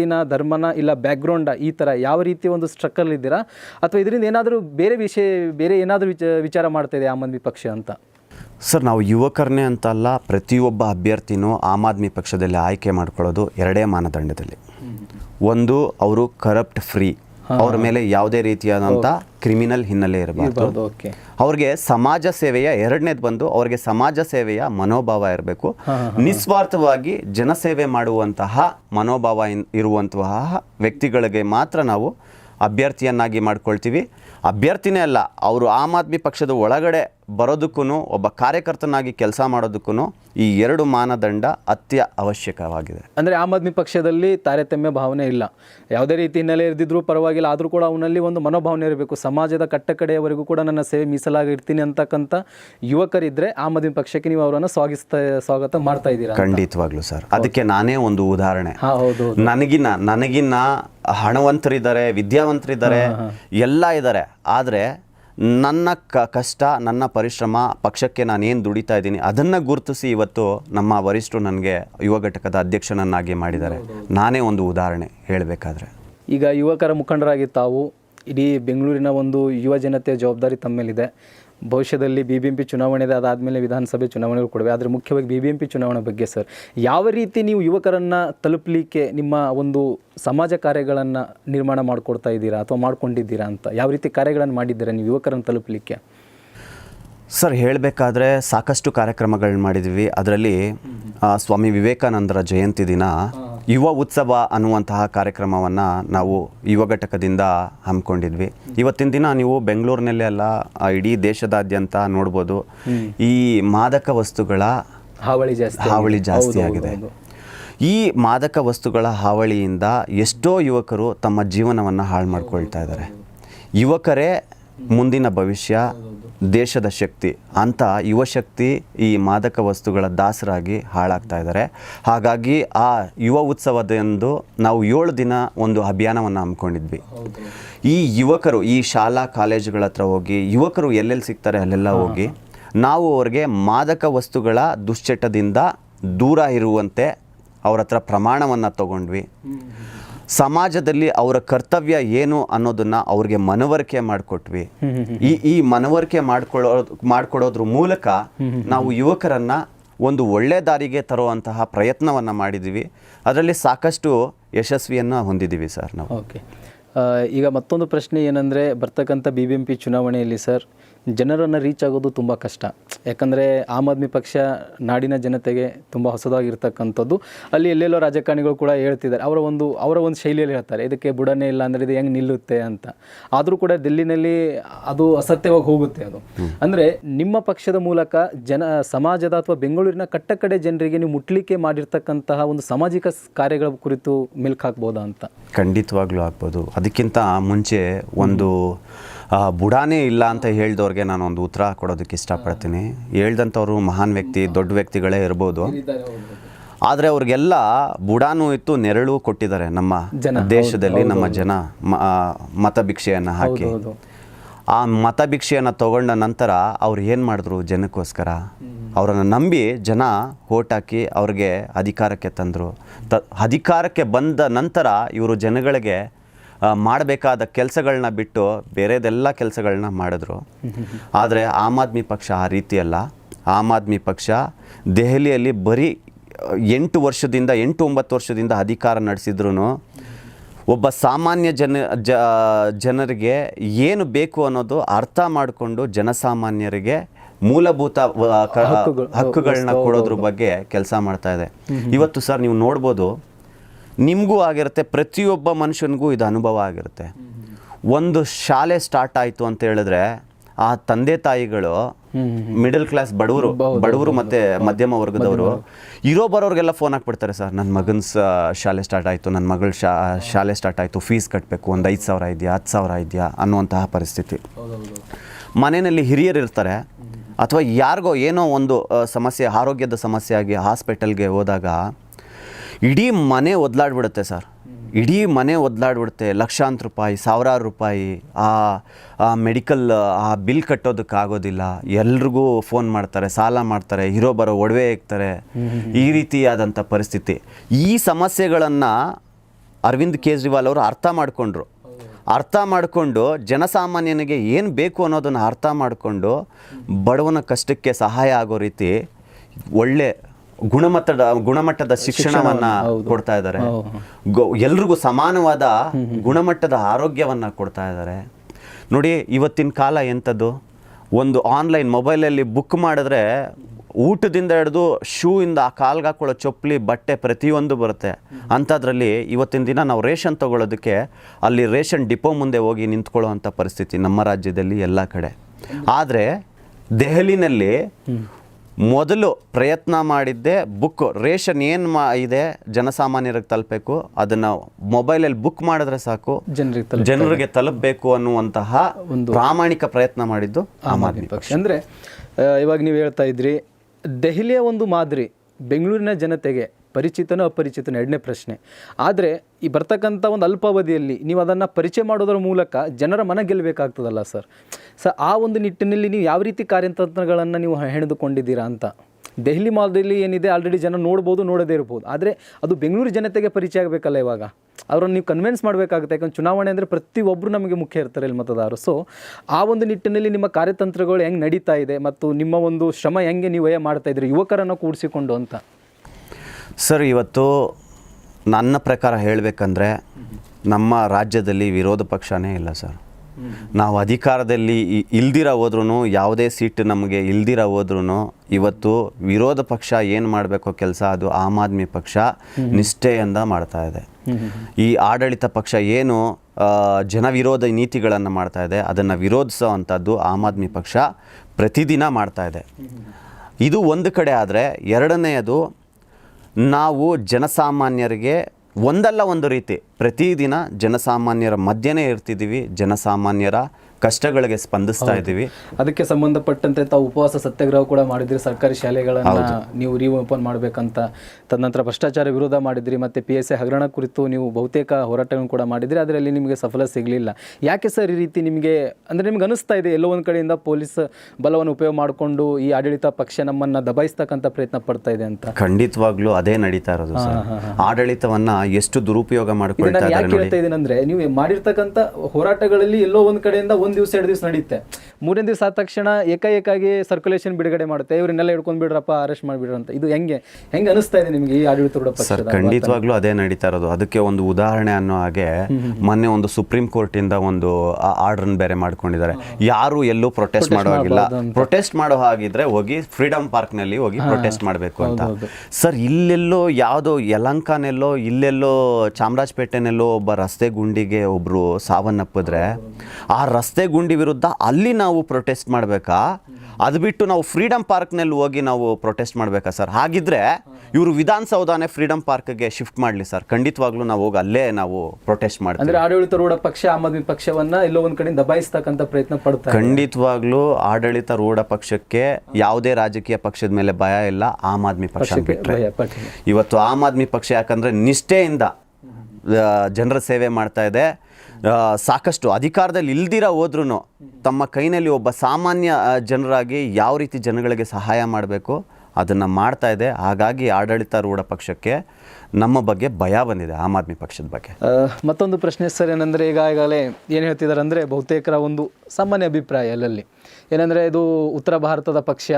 ಜಾತಿನ ಧರ್ಮನ ಇಲ್ಲ ಬ್ಯಾಕ್ಗ್ರೌಂಡ ಈ ಥರ ಯಾವ ರೀತಿ ಒಂದು ಸ್ಟ್ರಕ್ಕಲ್ ಇದ್ದೀರಾ? ಅಥವಾ ಇದರಿಂದ ಏನಾದರೂ ಬೇರೆ ವಿಷಯ ಬೇರೆ ಏನಾದರೂ ವಿಚ ವಿಚಾರ ಮಾಡ್ತಾ ಇದೆ ಆಮ್ ಆದ್ಮಿ ಪಕ್ಷ ಅಂತ? ಸರ್ ನಾವು ಯುವಕರನ್ನೇ ಅಂತಲ್ಲ ಪ್ರತಿಯೊಬ್ಬ ಅಭ್ಯರ್ಥಿನೂ ಆಮ್ ಆದ್ಮಿ ಪಕ್ಷದಲ್ಲಿ ಆಯ್ಕೆ ಮಾಡ್ಕೊಳ್ಳೋದು ಎರಡೇ ಮಾನದಂಡದಲ್ಲಿ. ಒಂದು ಅವರು ಕರಪ್ಟ್ ಫ್ರೀ ಅವ್ರ ಮೇಲೆ ಯಾವುದೇ ರೀತಿಯಾದಂಥ ಕ್ರಿಮಿನಲ್ ಹಿನ್ನೆಲೆ ಇರಬಾರ್ದು. ಅವ್ರಿಗೆ ಸಮಾಜ ಸೇವೆಯ ಎರಡನೇದು ಬಂದು ಅವ್ರಿಗೆ ಸಮಾಜ ಸೇವೆಯ ಮನೋಭಾವ ಇರಬೇಕು. ನಿಸ್ವಾರ್ಥವಾಗಿ ಜನಸೇವೆ ಮಾಡುವಂತಹ ಮನೋಭಾವ ಇನ್- ಇರುವಂತಹ ವ್ಯಕ್ತಿಗಳಿಗೆ ಮಾತ್ರ ನಾವು ಅಭ್ಯರ್ಥಿಯನ್ನಾಗಿ ಮಾಡ್ಕೊಳ್ತೀವಿ. ಅಭ್ಯರ್ಥಿನೇ ಅಲ್ಲ ಅವರು ಆಮ್ ಆದ್ಮಿ ಪಕ್ಷದ ಒಳಗಡೆ ಬರೋದಕ್ಕೂ ಒಬ್ಬ ಕಾರ್ಯಕರ್ತನಾಗಿ ಕೆಲಸ ಮಾಡೋದಕ್ಕೂ ಈ ಎರಡು ಮಾನದಂಡ ಅತ್ಯ ಅವಶ್ಯಕವಾಗಿದೆ. ಅಂದರೆ ಆಮ್ ಆದ್ಮಿ ಪಕ್ಷದಲ್ಲಿ ತಾರತಮ್ಯ ಭಾವನೆ ಇಲ್ಲ. ಯಾವುದೇ ರೀತಿ ಹಿನ್ನೆಲೆ ಇರ್ದಿದ್ರೂ ಪರವಾಗಿಲ್ಲ ಆದರೂ ಕೂಡ ಅವನಲ್ಲಿ ಒಂದು ಮನೋಭಾವನೆ ಇರಬೇಕು. ಸಮಾಜದ ಕಟ್ಟಕಡೆಯವರೆಗೂ ಕೂಡ ನನ್ನ ಸೇವೆ ಮೀಸಲಾಗಿರ್ತೀನಿ ಅಂತಕ್ಕಂಥ ಯುವಕರಿದ್ದರೆ ಆಮ್ ಆದ್ಮಿ ಪಕ್ಷಕ್ಕೆ ನೀವು ಅವರನ್ನು ಸ್ವಾಗತ ಸ್ವಾಗತ ಮಾಡ್ತಾ ಇದ್ದೀರಾ ಖಂಡಿತವಾಗ್ಲೂ ಸರ್. ಅದಕ್ಕೆ ನಾನೇ ಒಂದು ಉದಾಹರಣೆ. ನನಗಿನ ಹೌದು ನನಗಿನ್ನ ನನಗಿನ್ನ ಹಣವಂತರಿದ್ದಾರೆ ವಿದ್ಯಾವಂತರಿದ್ದಾರೆ ಎಲ್ಲ ಇದ್ದಾರೆ. ಆದರೆ ನನ್ನ ಕ, ಕಷ್ಟ, ನನ್ನ ಪರಿಶ್ರಮ, ಪಕ್ಷಕ್ಕೆ ನಾನೇನು ದುಡಿತಾ ಇದ್ದೀನಿ ಅದನ್ನು ಗುರುತಿಸಿ ಇವತ್ತು ನಮ್ಮ ವರಿಷ್ಠರು ನನಗೆ ಯುವ ಘಟಕದ ಅಧ್ಯಕ್ಷನನ್ನಾಗಿ ಮಾಡಿದ್ದಾರೆ. ನಾನೇ ಒಂದು ಉದಾಹರಣೆ ಹೇಳಬೇಕಾದ್ರೆ. ಈಗ ಯುವಕರ ಮುಖಂಡರಾಗಿ ತಾವು ಇಡೀ ಬೆಂಗಳೂರಿನ ಒಂದು ಯುವ ಜನತೆಯ ಜವಾಬ್ದಾರಿ ತಮ್ಮ ಮೇಲಿದೆ ಭವಿಷ್ಯದಲ್ಲಿ ಬಿ ಬಿ ಎಂ ಪಿ ಚುನಾವಣೆ ಅದಾದಮೇಲೆ ವಿಧಾನಸಭೆ ಚುನಾವಣೆಗಳು ಕೊಡವೆ ಆದರೆ ಮುಖ್ಯವಾಗಿ ಬಿ ಬಿ ಎಂ ಪಿ ಚುನಾವಣೆ ಬಗ್ಗೆ ಸರ್, ಯಾವ ರೀತಿ ನೀವು ಯುವಕರನ್ನು ತಲುಪಲಿಕ್ಕೆ ನಿಮ್ಮ ಒಂದು ಸಮಾಜ ಕಾರ್ಯಗಳನ್ನು ನಿರ್ಮಾಣ ಮಾಡಿಕೊಡ್ತಾ ಇದ್ದೀರಾ ಅಥವಾ ಮಾಡ್ಕೊಂಡಿದ್ದೀರಾ ಅಂತ? ಯಾವ ರೀತಿ ಕಾರ್ಯಗಳನ್ನು ಮಾಡಿದ್ದೀರಾ ನೀವು ಯುವಕರನ್ನು ತಲುಪಲಿಕ್ಕೆ? ಸರ್ ಹೇಳಬೇಕಾದ್ರೆ ಸಾಕಷ್ಟು ಕಾರ್ಯಕ್ರಮಗಳನ್ನ ಮಾಡಿದ್ವಿ. ಅದರಲ್ಲಿ ಸ್ವಾಮಿ ವಿವೇಕಾನಂದರ ಜಯಂತಿ ದಿನ ಯುವ ಉತ್ಸವ ಅನ್ನುವಂತಹ ಕಾರ್ಯಕ್ರಮವನ್ನು ನಾವು ಯುವ ಘಟಕದಿಂದ ಹಮ್ಮಿಕೊಂಡಿದ್ವಿ. ಇವತ್ತಿನ ದಿನ ನೀವು ಬೆಂಗಳೂರಿನಲ್ಲೇ ಅಲ್ಲ ಇಡೀ ದೇಶದಾದ್ಯಂತ ನೋಡ್ಬೋದು. ಈ ಮಾದಕ ವಸ್ತುಗಳ ಹಾವಳಿ ಜಾಸ್ತಿ ಹಾವಳಿ ಜಾಸ್ತಿ ಆಗಿದೆ. ಈ ಮಾದಕ ವಸ್ತುಗಳ ಹಾವಳಿಯಿಂದ ಎಷ್ಟೋ ಯುವಕರು ತಮ್ಮ ಜೀವನವನ್ನು ಹಾಳು ಮಾಡ್ಕೊಳ್ತಾ ಇದ್ದಾರೆ ಯುವಕರೇ ಮುಂದಿನ ಭವಿಷ್ಯ ದೇಶದ ಶಕ್ತಿ ಅಂತ ಯುವಶಕ್ತಿ ಈ ಮಾದಕ ವಸ್ತುಗಳ ದಾಸರಾಗಿ ಹಾಳಾಗ್ತಾ ಇದ್ದಾರೆ. ಹಾಗಾಗಿ ಆ ಯುವ ಉತ್ಸವದಂದು ನಾವು ಏಳು ದಿನ ಒಂದು ಅಭಿಯಾನವನ್ನು ಹಮ್ಮಿಕೊಂಡಿದ್ವಿ. ಈ ಯುವಕರು ಈ ಶಾಲಾ ಕಾಲೇಜುಗಳ ಹತ್ರ ಹೋಗಿ ಯುವಕರು ಎಲ್ಲೆಲ್ಲಿ ಸಿಗ್ತಾರೆ ಅಲ್ಲೆಲ್ಲ ಹೋಗಿ ನಾವು ಅವ್ರಿಗೆ ಮಾದಕ ವಸ್ತುಗಳ ದುಶ್ಚಟದಿಂದ ದೂರ ಇರುವಂತೆ ಅವರ ಹತ್ರ ಪ್ರಮಾಣವನ್ನು ತಗೊಂಡ್ವಿ. ಸಮಾಜದಲ್ಲಿ ಅವರ ಕರ್ತವ್ಯ ಏನು ಅನ್ನೋದನ್ನ ಅವ್ರಿಗೆ ಮನವರಿಕೆ ಮಾಡಿಕೊಟ್ವಿ. ಈ ಈ ಮನವರಿಕೆ ಮಾಡ್ಕೊಳ್ಳೋ ಮಾಡ್ಕೊಡೋದ್ರ ಮೂಲಕ ನಾವು ಯುವಕರನ್ನ ಒಂದು ಒಳ್ಳೆ ದಾರಿಗೆ ತರುವಂತಹ ಪ್ರಯತ್ನವನ್ನು ಮಾಡಿದ್ದೀವಿ ಅದರಲ್ಲಿ ಸಾಕಷ್ಟು ಯಶಸ್ವಿಯನ್ನು ಹೊಂದಿದ್ದೀವಿ ಸರ್ ನಾವು. ಓಕೆ. ಈಗ ಮತ್ತೊಂದು ಪ್ರಶ್ನೆ ಏನಂದರೆ, ಬರ್ತಕ್ಕಂಥ ಬಿ ಬಿ ಎಂ ಪಿ ಚುನಾವಣೆಯಲ್ಲಿ ಸರ್ ಜನರನ್ನು ರೀಚ್ ಆಗೋದು ತುಂಬ ಕಷ್ಟ. ಯಾಕಂದರೆ ಆಮ್ ಆದ್ಮಿ ಪಕ್ಷ ನಾಡಿನ ಜನತೆಗೆ ತುಂಬ ಹೊಸದಾಗಿರ್ತಕ್ಕಂಥದ್ದು. ಅಲ್ಲಿ ಎಲ್ಲೆಲ್ಲೋ ರಾಜಕಾರಣಿಗಳು ಕೂಡ ಹೇಳ್ತಿದ್ದಾರೆ. ಅವರ ಒಂದು ಅವರ ಒಂದು ಶೈಲಿಯಲ್ಲಿ ಹೇಳ್ತಾರೆ. ಇದಕ್ಕೆ ಬುಡನೇ ಇಲ್ಲ ಅಂದರೆ ಇದು ಹೆಂಗೆ ನಿಲ್ಲುತ್ತೆ ಅಂತ. ಆದರೂ ಕೂಡ ದಿಲ್ಲಿನಲ್ಲಿ ಅದು ಅಸತ್ಯವಾಗಿ ಹೋಗುತ್ತೆ ಅದು. ಅಂದರೆ ನಿಮ್ಮ ಪಕ್ಷದ ಮೂಲಕ ಜನ, ಸಮಾಜದ ಅಥವಾ ಬೆಂಗಳೂರಿನ ಕಟ್ಟ ಕಡೆ ಜನರಿಗೆ ನೀವು ಮುಟ್ಲಿಕ್ಕೆ ಮಾಡಿರ್ತಕ್ಕಂತಹ ಒಂದು ಸಾಮಾಜಿಕ ಕಾರ್ಯಗಳ ಕುರಿತು ಮಿಲ್ಕ್ ಹಾಕ್ಬೋದಾ ಅಂತ? ಖಂಡಿತವಾಗ್ಲೂ ಆಗ್ಬೋದು ಅದಕ್ಕಿಂತ ಮುಂಚೆ ಒಂದು ಬುಡಾನೇ ಇಲ್ಲ ಅಂತ ಹೇಳ್ದವ್ರಿಗೆ ನಾನು ಒಂದು ಉತ್ತರ ಕೊಡೋದಕ್ಕೆ ಇಷ್ಟಪಡ್ತೀನಿ. ಹೇಳ್ದಂಥವ್ರು ಮಹಾನ್ ವ್ಯಕ್ತಿ ದೊಡ್ಡ ವ್ಯಕ್ತಿಗಳೇ ಇರ್ಬೋದು. ಆದರೆ ಅವ್ರಿಗೆಲ್ಲ ಬುಡಾನು ಇತ್ತು ನೆರಳು ಕೊಟ್ಟಿದ್ದಾರೆ ನಮ್ಮ ದೇಶದಲ್ಲಿ ನಮ್ಮ ಜನ ಮತಭಿಕ್ಷೆಯನ್ನು ಹಾಕಿ. ಆ ಮತಭಿಕ್ಷೆಯನ್ನು ತಗೊಂಡ ನಂತರ ಅವ್ರು ಏನು ಮಾಡಿದ್ರು ಜನಕ್ಕೋಸ್ಕರ? ಅವರನ್ನು ನಂಬಿ ಜನ ಓಟ್ ಹಾಕಿ ಅವ್ರಿಗೆ ಅಧಿಕಾರಕ್ಕೆ ತಂದರು. ತ ಅಧಿಕಾರಕ್ಕೆ ಬಂದ ನಂತರ ಇವರು ಜನಗಳಿಗೆ ಮಾಡಬೇಕಾದ ಕೆಲಸಗಳನ್ನ ಬಿಟ್ಟು ಬೇರೆದೆಲ್ಲ ಕೆಲಸಗಳನ್ನ ಮಾಡಿದ್ರು. ಆದರೆ ಆಮ್ ಆದ್ಮಿ ಪಕ್ಷ ಆ ರೀತಿ ಅಲ್ಲ ಆಮ್ ಆದ್ಮಿ ಪಕ್ಷ ದೆಹಲಿಯಲ್ಲಿ ಬರೀ ಎಂಟು ವರ್ಷದಿಂದ ಎಂಟು ಒಂಬತ್ತು ವರ್ಷದಿಂದ ಅಧಿಕಾರ ನಡೆಸಿದ್ರು ಒಬ್ಬ ಸಾಮಾನ್ಯ ಜನ ಜ ಜನರಿಗೆ ಏನು ಬೇಕು ಅನ್ನೋದು ಅರ್ಥ ಮಾಡಿಕೊಂಡು ಜನಸಾಮಾನ್ಯರಿಗೆ ಮೂಲಭೂತ ಹಕ್ಕುಗಳನ್ನ ಕೊಡೋದ್ರ ಬಗ್ಗೆ ಕೆಲಸ ಮಾಡ್ತಾ ಇದೆ. ಇವತ್ತು ಸರ್ ನೀವು ನೋಡ್ಬೋದು ನಿಮಗೂ ಆಗಿರುತ್ತೆ ಪ್ರತಿಯೊಬ್ಬ ಮನುಷ್ಯನಿಗೂ ಇದು ಅನುಭವ ಆಗಿರುತ್ತೆ. ಒಂದು ಶಾಲೆ ಸ್ಟಾರ್ಟ್ ಆಯಿತು ಅಂತ ಹೇಳಿದ್ರೆ ಆ ತಂದೆ ತಾಯಿಗಳು ಮಿಡಲ್ ಕ್ಲಾಸ್ ಬಡವರು ಬಡವರು ಮತ್ತೆ ಮಧ್ಯಮ ವರ್ಗದವರು ಇರೋ ಬರೋರಿಗೆಲ್ಲ ಫೋನ್ ಹಾಕ್ಬಿಡ್ತಾರೆ ಸರ್ ನನ್ನ ಮಗನ ಶಾಲೆ ಸ್ಟಾರ್ಟ್ ಆಯಿತು ನನ್ನ ಮಗಳ ಶಾ ಶಾಲೆ ಸ್ಟಾರ್ಟ್ ಆಯಿತು ಫೀಸ್ ಕಟ್ಟಬೇಕು ಒಂದು ಐದು ಸಾವಿರ ಇದೆಯಾ ಹತ್ತು ಸಾವಿರ ಇದೆಯಾ ಅನ್ನುವಂತಹ ಪರಿಸ್ಥಿತಿ. ಮನೆಯಲ್ಲಿ ಹಿರಿಯರು ಇರ್ತಾರೆ ಅಥವಾ ಯಾರಿಗೋ ಏನೋ ಒಂದು ಸಮಸ್ಯೆ ಆರೋಗ್ಯದ ಸಮಸ್ಯೆ ಆಗಿ ಹಾಸ್ಪಿಟಲ್ಗೆ ಹೋದಾಗ ಇಡೀ ಮನೆ ಒದ್ಲಾಡ್ಬಿಡುತ್ತೆ ಸರ್. ಇಡೀ ಮನೆ ಒದ್ಲಾಡ್ಬಿಡುತ್ತೆ. ಲಕ್ಷಾಂತರ ರೂಪಾಯಿ, ಸಾವಿರಾರು ರೂಪಾಯಿ. ಆ ಮೆಡಿಕಲ್, ಆ ಬಿಲ್ ಕಟ್ಟೋದಕ್ಕಾಗೋದಿಲ್ಲ. ಎಲ್ರಿಗೂ ಫೋನ್ ಮಾಡ್ತಾರೆ, ಸಾಲ ಮಾಡ್ತಾರೆ ಇರೋ ಬರೋ ಒಡವೆ ಇಕ್ತಾರೆ ಈ ರೀತಿಯಾದಂಥ ಪರಿಸ್ಥಿತಿ. ಈ ಸಮಸ್ಯೆಗಳನ್ನು ಅರವಿಂದ್ ಕೇಜ್ರಿವಾಲ್ ಅವರು ಅರ್ಥ ಮಾಡಿಕೊಂಡ್ರು. ಅರ್ಥ ಮಾಡಿಕೊಂಡು ಜನಸಾಮಾನ್ಯನಿಗೆ ಏನು ಬೇಕು ಅನ್ನೋದನ್ನು ಅರ್ಥ ಮಾಡಿಕೊಂಡು ಬಡವನ ಕಷ್ಟಕ್ಕೆ ಸಹಾಯ ಆಗೋ ರೀತಿ ಒಳ್ಳೆ ಗುಣಮಟ್ಟದ ಗುಣಮಟ್ಟದ ಶಿಕ್ಷಣವನ್ನ ಕೊಡ್ತಾ ಇದ್ದಾರೆ. ಗೊ- ಎಲ್ರಿಗೂ ಸಮಾನವಾದ ಗುಣಮಟ್ಟದ ಆರೋಗ್ಯವನ್ನ ಕೊಡ್ತಾ ಇದ್ದಾರೆ. ನೋಡಿ ಇವತ್ತಿನ ಕಾಲ ಎಂಥದ್ದು ಒಂದು ಆನ್ಲೈನ್ ಮೊಬೈಲಲ್ಲಿ ಬುಕ್ ಮಾಡಿದ್ರೆ ಊಟದಿಂದ ಹಿಡಿದು ಶೂ ಇಂದ ಆ ಕಾಲ್ಗೆ ಹಾಕೊಳ್ಳೋ ಚಪ್ಪಲಿ ಬಟ್ಟೆ ಪ್ರತಿಯೊಂದು ಬರುತ್ತೆ. ಅಂಥದ್ರಲ್ಲಿ ಇವತ್ತಿನ ದಿನ ನಾವು ರೇಷನ್ ತಗೊಳ್ಳೋದಕ್ಕೆ ಅಲ್ಲಿ ರೇಷನ್ ಡಿಪೋ ಮುಂದೆ ಹೋಗಿ ನಿಂತ್ಕೊಳ್ಳೋ ಅಂಥ ಪರಿಸ್ಥಿತಿ ನಮ್ಮ ರಾಜ್ಯದಲ್ಲಿ ಎಲ್ಲ ಕಡೆ. ಆದರೆ ದೆಹಲಿನಲ್ಲಿ ಮೊದಲು ಪ್ರಯತ್ನ ಮಾಡಿದ್ದೆ ಬುಕ್ ರೇಷನ್ ಏನು ಮಾ ಇದೆ ಜನಸಾಮಾನ್ಯರಿಗೆ ತಲುಪಬೇಕು ಅದನ್ನು ಮೊಬೈಲಲ್ಲಿ ಬುಕ್ ಮಾಡಿದ್ರೆ ಸಾಕು ಜನರಿಗೆ ಜನರಿಗೆ ತಲುಪಬೇಕು ಅನ್ನುವಂತಹ ಒಂದು ಪ್ರಾಮಾಣಿಕ ಪ್ರಯತ್ನ ಮಾಡಿದ್ದು ಆಮ್ ಆದ್ಮಿ ಪಕ್ಷ. ಅಂದರೆ ಇವಾಗ ನೀವು ಹೇಳ್ತಾ ಇದ್ರಿ ದೆಹಲಿಯ ಒಂದು ಮಾದರಿ ಬೆಂಗಳೂರಿನ ಜನತೆಗೆ ಪರಿಚಿತನೋ ಅಪರಿಚಿತನೋ ಎರಡನೇ ಪ್ರಶ್ನೆ. ಆದರೆ ಈ ಬರ್ತಕ್ಕಂಥ ಒಂದು ಅಲ್ಪಾವಧಿಯಲ್ಲಿ ನೀವು ಅದನ್ನು ಪರಿಚಯ ಮಾಡೋದರ ಮೂಲಕ ಜನರ ಮನ ಗೆಲ್ಲಬೇಕಾಗ್ತದಲ್ಲ ಸರ್. ಸ ಆ ಒಂದು ನಿಟ್ಟಿನಲ್ಲಿ ನೀವು ಯಾವ ರೀತಿ ಕಾರ್ಯತಂತ್ರಗಳನ್ನು ನೀವು ಹೆಣೆದುಕೊಂಡಿದ್ದೀರಾ ಅಂತ. ದೆಹಲಿ ಮಾಲ್ದಲ್ಲಿ ಏನಿದೆ ಆಲ್ರೆಡಿ ಜನ ನೋಡ್ಬೋದು, ನೋಡದೇ ಇರ್ಬೋದು. ಆದರೆ ಅದು ಬೆಂಗಳೂರು ಜನತೆಗೆ ಪರಿಚಯ ಆಗಬೇಕಲ್ಲ ಇವಾಗ. ಅವರನ್ನು ನೀವು ಕನ್ವಿನ್ಸ್ ಮಾಡಬೇಕಾಗುತ್ತೆ. ಯಾಕಂದ್ರೆ ಚುನಾವಣೆ ಅಂದರೆ ಪ್ರತಿಯೊಬ್ಬರು ನಮಗೆ ಮುಖ್ಯ ಇರ್ತಾರೆ ಇಲ್ಲಿ ಮತದಾರರು. ಸೊ ಆ ಒಂದು ನಿಟ್ಟಿನಲ್ಲಿ ನಿಮ್ಮ ಕಾರ್ಯತಂತ್ರಗಳು ಹೆಂಗೆ ನಡೀತಾ ಇದೆ ಮತ್ತು ನಿಮ್ಮ ಒಂದು ಶ್ರಮ ಹೆಂಗೆ ನೀವು ಮಾಡ್ತಾ ಇದ್ದೀರಿ, ಯುವಕರನ್ನು ಕೂಡಿಸಿಕೊಂಡು ಅಂತ. ಸರ್, ಇವತ್ತು ನನ್ನ ಪ್ರಕಾರ ಹೇಳಬೇಕಂದ್ರೆ ನಮ್ಮ ರಾಜ್ಯದಲ್ಲಿ ವಿರೋಧ ಪಕ್ಷನೇ ಇಲ್ಲ ಸರ್. ನಾವು ಅಧಿಕಾರದಲ್ಲಿ ಇಲ್ದಿರ ಹೋದ್ರೂ ಯಾವುದೇ ಸೀಟ್ ನಮಗೆ ಇಲ್ದಿರ ಹೋದ್ರೂ ಇವತ್ತು ವಿರೋಧ ಪಕ್ಷ ಏನು ಮಾಡಬೇಕೋ ಕೆಲಸ ಅದು ಆಮ್ ಆದ್ಮಿ ಪಕ್ಷ ನಿಷ್ಠೆಯಿಂದ ಮಾಡ್ತಾ ಇದೆ. ಈ ಆಡಳಿತ ಪಕ್ಷ ಏನು ಜನವಿರೋಧ ನೀತಿಗಳನ್ನು ಮಾಡ್ತಾ ಇದೆ, ಅದನ್ನು ವಿರೋಧಿಸೋ ಅಂಥದ್ದು ಆಮ್ ಆದ್ಮಿ ಪಕ್ಷ ಪ್ರತಿದಿನ ಮಾಡ್ತಾ ಇದೆ. ಇದು ಒಂದು ಕಡೆ ಆದರೆ ಎರಡನೆಯದು ನಾವು ಜನಸಾಮಾನ್ಯರಿಗೆ ಒಂದಲ್ಲ ಒಂದು ರೀತಿ ಪ್ರತಿದಿನ ಜನಸಾಮಾನ್ಯರ ಮಧ್ಯನೇ ಇರ್ತಿದ್ದೀವಿ ಜನಸಾಮಾನ್ಯರ ಕಷ್ಟಗಳಿಗೆ ಸ್ಪಂದಿಸ್ತಾ ಇದ್ದೀವಿ. ಅದಕ್ಕೆ ಸಂಬಂಧಪಟ್ಟಂತೆ ತಾವು ಉಪವಾಸ ಸತ್ಯಾಗ್ರಹ ಕೂಡ ಮಾಡಿದ್ರಿ ಸರ್ಕಾರಿ ಶಾಲೆಗಳನ್ನು ನೀವು ರೀ ಓಪನ್ ಮಾಡಬೇಕಂತ. ತದನಂತರ ಭ್ರಷ್ಟಾಚಾರ ವಿರೋಧ ಮಾಡಿದ್ರಿ ಮತ್ತು ಪಿ ಎಸ್ ಎ ಹಗರಣ ಕುರಿತು ನೀವು ಬಹುತೇಕ ಹೋರಾಟಗಳನ್ನು ಕೂಡ ಮಾಡಿದ್ರಿ ಅದರಲ್ಲಿ ನಿಮಗೆ ಸಫಲ ಸಿಗಲಿಲ್ಲ. ಯಾಕೆ ಸರ್ ಈ ರೀತಿ ನಿಮಗೆ ಅಂದರೆ ನಿಮ್ಗೆ ಅನಿಸ್ತಾ ಇದೆ ಎಲ್ಲೋ ಒಂದು ಕಡೆಯಿಂದ ಪೊಲೀಸ್ ಬಲವನ್ನು ಉಪಯೋಗ ಮಾಡಿಕೊಂಡು ಈ ಆಡಳಿತ ಪಕ್ಷ ನಮ್ಮನ್ನು ದಬಾಯಿಸ್ತಕ್ಕಂಥ ಪ್ರಯತ್ನ ಪಡ್ತಾ ಇದೆ ಅಂತ? ಖಂಡಿತವಾಗ್ಲೂ ಅದೇ ನಡೀತಾ ಇರೋದು ಆಡಳಿತವನ್ನ ಎಷ್ಟು ದುರುಪಯೋಗ ಮಾಡ್ಕೊಳ್ತಾ ನಾನು ಇದ್ದಾರೆ ಯಾಕೆ ಹೇಳ್ತಾ ಇದ್ದೀನಿ ಅಂದ್ರೆ ನೀವು ಮಾಡಿರ್ತಕ್ಕಂಥ ಹೋರಾಟಗಳಲ್ಲಿ ಎಲ್ಲೋ ಒಂದ್ ಕಡೆಯಿಂದ ಒಂದ್ ದಿವಸ ಎರಡು ದಿವಸ ನಡೆಯುತ್ತೆ ಮೂರನೇ ದಿವಸ ಆದ ತಕ್ಷಣ ಏಕಾಏಕಾಗಿ ಸರ್ಕ್ಯುಲೇಷನ್ ಬಿಡುಗಡೆ ಮಾಡುತ್ತೆ. ಇವ್ರನ್ನೆಲ್ಲ ಹಿಡ್ಕೊಂಡು ಬಿಡ್ರಪ್ಪ ಅರೆಸ್ಟ್ ಮಾಡಿಬಿಡ್ರಂತ. ಇದು ಹೆಂಗೆ ಹೆಂಗೆ ಅನಿಸ್ತಾ ಇದೆ ನಿಮಗೆ ಈ ಆಡಳಿತ ಸರ್ ಖಂಡಿತವಾಗ್ಲೂ ಅದೇ ನಡೀತಾ ಇರೋದು. ಅದಕ್ಕೆ ಒಂದು ಉದಾಹರಣೆ ಅನ್ನೋ ಹಾಗೆ ಮೊನ್ನೆ ಒಂದು ಸುಪ್ರೀಂ ಕೋರ್ಟ್ ಇಂದ ಒಂದು ಆರ್ಡರ್ ಬೇರೆ ಮಾಡ್ಕೊಂಡಿದ್ದಾರೆ. ಯಾರು ಎಲ್ಲೂ ಪ್ರೊಟೆಸ್ಟ್ ಮಾಡೋ ಹಾಗಿಲ್ಲ ಪ್ರೊಟೆಸ್ಟ್ ಮಾಡೋ ಹಾಗಿದ್ರೆ ಹೋಗಿ ಫ್ರೀಡಮ್ ಪಾರ್ಕ್ನಲ್ಲಿ ಹೋಗಿ ಪ್ರೊಟೆಸ್ಟ್ ಮಾಡಬೇಕು ಅಂತ. ಸರ್ ಇಲ್ಲೆಲ್ಲೋ ಯಾವುದೋ ಯಲಂಕನೆಲ್ಲೋ ಇಲ್ಲೆಲ್ಲೋ ಚಾಮರಾಜಪೇಟೆನೆಲ್ಲೋ ಒಬ್ಬ ರಸ್ತೆ ಗುಂಡಿಗೆ ಒಬ್ರು ಸಾವನ್ನಪ್ಪಿದ್ರೆ ಆ ರಸ್ತೆ ಗುಂಡಿ ವಿರುದ್ಧ ಅಲ್ಲಿ ನಾವು ಪ್ರೊಟೆಸ್ಟ್ ಮಾಡಬೇಕಾ? ಅದು ಬಿಟ್ಟು ನಾವು ಫ್ರೀಡಮ್ ಪಾರ್ಕ್ನಲ್ಲಿ ಹೋಗಿ ನಾವು ಪ್ರೊಟೆಸ್ಟ್ ಮಾಡಬೇಕಾ ಸರ್? ಹಾಗಿದ್ರೆ ಇವರು ವಿಧಾನಸೌಧನೇ ಫ್ರೀಡಮ್ ಪಾರ್ಕ್ಗೆ ಶಿಫ್ಟ್ ಮಾಡಲಿ ಸರ್. ಖಂಡಿತವಾಗ್ಲೂ ನಾವು ಹೋಗಿ ಅಲ್ಲೇ ನಾವು ಪ್ರೊಟೆಸ್ಟ್ ಮಾಡಿ ಅಂದ್ರೆ ಆಡಳಿತಾರೂಢ ಪಕ್ಷ ಆಮ್ ಆದ್ಮಿ ಪಕ್ಷವನ್ನ ಎಲ್ಲೋ ಒಂದ್ ಕಡೆ ದಬಾಯಿಸ್ತಕ್ಕಂಥ ಪ್ರಯತ್ನ ಪಡ್ತಾರೆ. ಖಂಡಿತವಾಗ್ಲೂ ಆಡಳಿತ ರೂಢ ಪಕ್ಷಕ್ಕೆ ಯಾವುದೇ ರಾಜಕೀಯ ಪಕ್ಷದ ಮೇಲೆ ಭಯ ಇಲ್ಲ. ಆಮ್ ಆದ್ಮಿ ಪಕ್ಷ ಬಿಟ್ಟರೆ ಇವತ್ತು ಆಮ್ ಆದ್ಮಿ ಪಕ್ಷ ಯಾಕಂದ್ರೆ ನಿಷ್ಠೆಯಿಂದ ಜನರ ಸೇವೆ ಮಾಡ್ತಾ ಇದೆ. ಸಾಕಷ್ಟು ಅಧಿಕಾರದಲ್ಲಿ ಇಲ್ದಿರ ಹೋದ್ರೂ ತಮ್ಮ ಕೈನಲ್ಲಿ ಒಬ್ಬ ಸಾಮಾನ್ಯ ಜನರಾಗಿ ಯಾವ ರೀತಿ ಜನಗಳಿಗೆ ಸಹಾಯ ಮಾಡಬೇಕು ಅದನ್ನು ಮಾಡ್ತಾ ಇದೆ. ಹಾಗಾಗಿ ಆಡಳಿತಾರೂಢ ಪಕ್ಷಕ್ಕೆ ನಮ್ಮ ಬಗ್ಗೆ ಭಯ ಬಂದಿದೆ ಆಮ್ ಆದ್ಮಿ ಪಕ್ಷದ ಬಗ್ಗೆ. ಮತ್ತೊಂದು ಪ್ರಶ್ನೆ ಸರ್ ಏನಂದ್ರೆ ಈಗಾಗಲೇ ಏನು ಹೇಳ್ತಿದ್ದಾರೆ ಅಂದರೆ ಬಹುತೇಕರ ಒಂದು ಸಾಮಾನ್ಯ ಅಭಿಪ್ರಾಯ ಅಲ್ಲಲ್ಲಿ. ಏನಂದರೆ ಇದು ಉತ್ತರ ಭಾರತದ ಪಕ್ಷ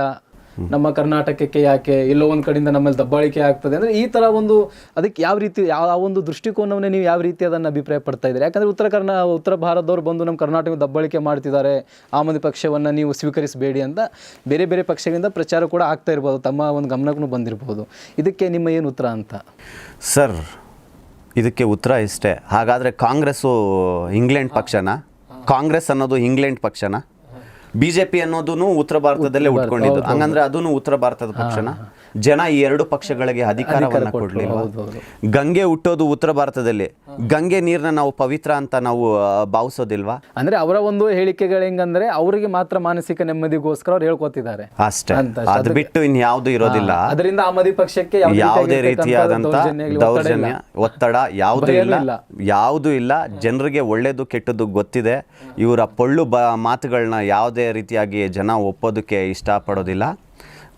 ನಮ್ಮ ಕರ್ನಾಟಕಕ್ಕೆ ಯಾಕೆ? ಎಲ್ಲೋ ಒಂದು ಕಡೆಯಿಂದ ನಮ್ಮಲ್ಲಿ ದಬ್ಬಾಳಿಕೆ ಆಗ್ತದೆ. ಅಂದ್ರೆ ಈ ತರ ಒಂದು ಅದಕ್ಕೆ ಯಾವ ರೀತಿ ಯಾವ ಆ ಒಂದು ದೃಷ್ಟಿಕೋನವನ್ನೇ ನೀವು ಯಾವ ರೀತಿ ಅದನ್ನ ಅಭಿಪ್ರಾಯ ಪಡ್ತಾ ಇದ್ದೀರಿ? ಯಾಕಂದ್ರೆ ಉತ್ತರ ಕರ್ನಾ ಉತ್ತರ ಭಾರತದವ್ರು ಬಂದು ನಮ್ಮ ಕರ್ನಾಟಕ ದಬ್ಬಾಳಿಕೆ ಮಾಡ್ತಿದ್ದಾರೆ. ಆಮದು ಪಕ್ಷವನ್ನ ನೀವು ಸ್ವೀಕರಿಸಬೇಡಿ ಅಂತ ಬೇರೆ ಬೇರೆ ಪಕ್ಷಗಳಿಂದ ಪ್ರಚಾರ ಕೂಡ ಆಗ್ತಾ ಇರ್ಬೋದು. ತಮ್ಮ ಒಂದು ಗಮನಕ್ಕೂ ಬಂದಿರ್ಬೋದು. ಇದಕ್ಕೆ ನಿಮ್ಮ ಏನು ಉತ್ತರ ಅಂತ? ಸರ್ ಇದಕ್ಕೆ ಉತ್ತರ ಇಷ್ಟೇ. ಹಾಗಾದರೆ ಕಾಂಗ್ರೆಸ್ಸು ಇಂಗ್ಲೆಂಡ್ ಪಕ್ಷನ? ಕಾಂಗ್ರೆಸ್ ಅನ್ನೋದು ಇಂಗ್ಲೆಂಡ್ ಪಕ್ಷನ? ಬಿ ಅನ್ನೋದನ್ನು ಅನ್ನೋದು ಉತ್ತರ ಭಾರತದಲ್ಲೇ ಉಟ್ಕೊಂಡಿದ್ದು. ಹಂಗಂದ್ರೆ ಅದನ್ನು ಉತ್ತರ ಭಾರತದ ಪಕ್ಷನ? ಜನ ಈ ಎರಡು ಪಕ್ಷಗಳಿಗೆ ಅಧಿಕಾರವನ್ನು ಕೊಡಲಿಲ್ಲ ಗಂಗೆ ಹುಟ್ಟೋದು ಉತ್ತರ ಭಾರತದಲ್ಲಿ. ಗಂಗೆ ನೀರನ್ನ ನಾವು ಪವಿತ್ರ ಅಂತ ನಾವು ಭಾವಿಸೋದಿಲ್ವಾ? ಅಂದ್ರೆ ಅವರ ಒಂದು ಹೇಳಿಕೆಗಳು ಹೆಂಗಂದ್ರೆ ಅವರಿಗೆ ಮಾತ್ರ ಮಾನಸಿಕ ನೆಮ್ಮದಿಗೋಸ್ಕರ ಅವ್ರು ಹೇಳ್ಕೊತಿದ್ದಾರೆ. ಅಷ್ಟೇ. ಅದು ಬಿಟ್ಟು ಇನ್ಯಾವುದು ಇರೋದಿಲ್ಲ. ಅದರಿಂದ ಆಮದಿ ಪಕ್ಷಕ್ಕೆ ಯಾವುದೇ ರೀತಿಯಾದಂತಹ ರೀತಿಯಾದಂತ ದೌರ್ಜನ್ಯ ಒತ್ತಡ ಯಾವುದು ಇಲ್ಲ. ಇಲ್ಲ. ಯಾವುದು ಇಲ್ಲ. ಜನರಿಗೆ ಒಳ್ಳೇದು ಕೆಟ್ಟದ್ದು ಗೊತ್ತಿದೆ. ಇವರ ಪೊಳ್ಳು ಬ ಮಾತುಗಳನ್ನ ಯಾವುದೇ ರೀತಿಯಾಗಿ ಜನ ಒಪ್ಪೋದಕ್ಕೆ ಇಷ್ಟಪಡೋದಿಲ್ಲ.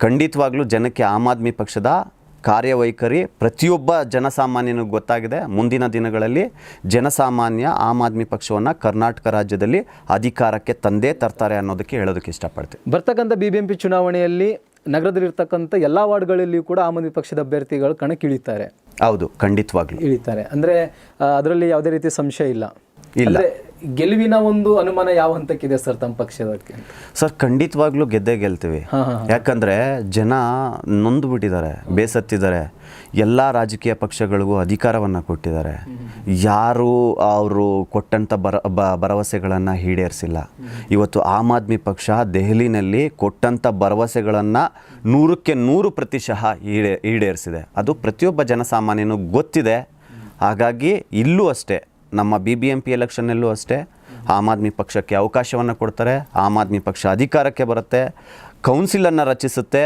ಖಂಡಿತವಾಗ್ಲೂ ಜನಕ್ಕೆ ಆಮ್ ಆದ್ಮಿ ಪಕ್ಷದ ಕಾರ್ಯವೈಖರಿ ಪ್ರತಿಯೊಬ್ಬ ಜನಸಾಮಾನ್ಯನಿಗೂ ಗೊತ್ತಾಗಿದೆ. ಮುಂದಿನ ದಿನಗಳಲ್ಲಿ ಜನಸಾಮಾನ್ಯ ಆಮ್ ಆದ್ಮಿ ಪಕ್ಷವನ್ನು ಕರ್ನಾಟಕ ರಾಜ್ಯದಲ್ಲಿ ಅಧಿಕಾರಕ್ಕೆ ತಂದೇ ತರ್ತಾರೆ ಅನ್ನೋದಕ್ಕೆ ಹೇಳೋದಕ್ಕೆ ಇಷ್ಟಪಡ್ತೀನಿ. ಬರ್ತಕ್ಕಂಥ ಬಿ ಬಿ ಎಂ ಪಿ ಚುನಾವಣೆಯಲ್ಲಿ ನಗರದಲ್ಲಿರ್ತಕ್ಕಂಥ ಎಲ್ಲ ವಾರ್ಡ್ಗಳಲ್ಲಿಯೂ ಕೂಡ ಆಮ್ ಆದ್ಮಿ ಪಕ್ಷದ ಅಭ್ಯರ್ಥಿಗಳು ಕಣಕ್ಕಿಳಿತಾರೆ. ಹೌದು ಖಂಡಿತವಾಗ್ಲೂ. ಇಳಿತಾರೆ. ಅಂದರೆ ಅದರಲ್ಲಿ ಯಾವುದೇ ರೀತಿ ಸಂಶಯ ಇಲ್ಲ. ಇಲ್ಲ. ಗೆಲುವಿನ ಒಂದು ಅನುಮಾನ ಯಾವ ಹಂತಕ್ಕಿದೆ ಸರ್ ತಮ್ಮ ಪಕ್ಷದಕ್ಕೆ ಸರ್ ಖಂಡಿತವಾಗ್ಲೂ ಗೆದ್ದೇ ಗೆಲ್ತೀವಿ. ಯಾಕಂದ್ರೆ ಜನ ನೊಂದು ಬಿಟ್ಟಿದ್ದಾರೆ ಬೇಸತ್ತಿದ್ದಾರೆ. ಎಲ್ಲ ರಾಜಕೀಯ ಪಕ್ಷಗಳಿಗೂ ಅಧಿಕಾರವನ್ನು ಕೊಟ್ಟಿದ್ದಾರೆ. ಯಾರು ಅವರು ಕೊಟ್ಟಂಥ ಬರ ಬ- ಭರವಸೆಗಳನ್ನು ಈಡೇರಿಸಿಲ್ಲ. ಇವತ್ತು ಆಮ್ ಆದ್ಮಿ ಪಕ್ಷ ದೆಹಲಿನಲ್ಲಿ ಕೊಟ್ಟಂಥ ಭರವಸೆಗಳನ್ನು ನೂರಕ್ಕೆ ನೂರು ಪ್ರತಿಶತ ಈಡೇ ಈಡೇರಿಸಿದೆ. ಅದು ಪ್ರತಿಯೊಬ್ಬ ಜನಸಾಮಾನ್ಯನೂ ಗೊತ್ತಿದೆ. ಹಾಗಾಗಿ ಇಲ್ಲೂ ಅಷ್ಟೇ. ನಮ್ಮ ಬಿ ಬಿ ಎಂ ಪಿ ಎಲೆಕ್ಷನ್ನಲ್ಲೂ ಅಷ್ಟೇ ಆಮ್ ಆದ್ಮಿ ಪಕ್ಷಕ್ಕೆ ಅವಕಾಶವನ್ನು ಕೊಡ್ತಾರೆ ಆಮ್ ಆದ್ಮಿ ಪಕ್ಷ ಅಧಿಕಾರಕ್ಕೆ ಬರುತ್ತೆ ಕೌನ್ಸಿಲನ್ನು ರಚಿಸುತ್ತೆ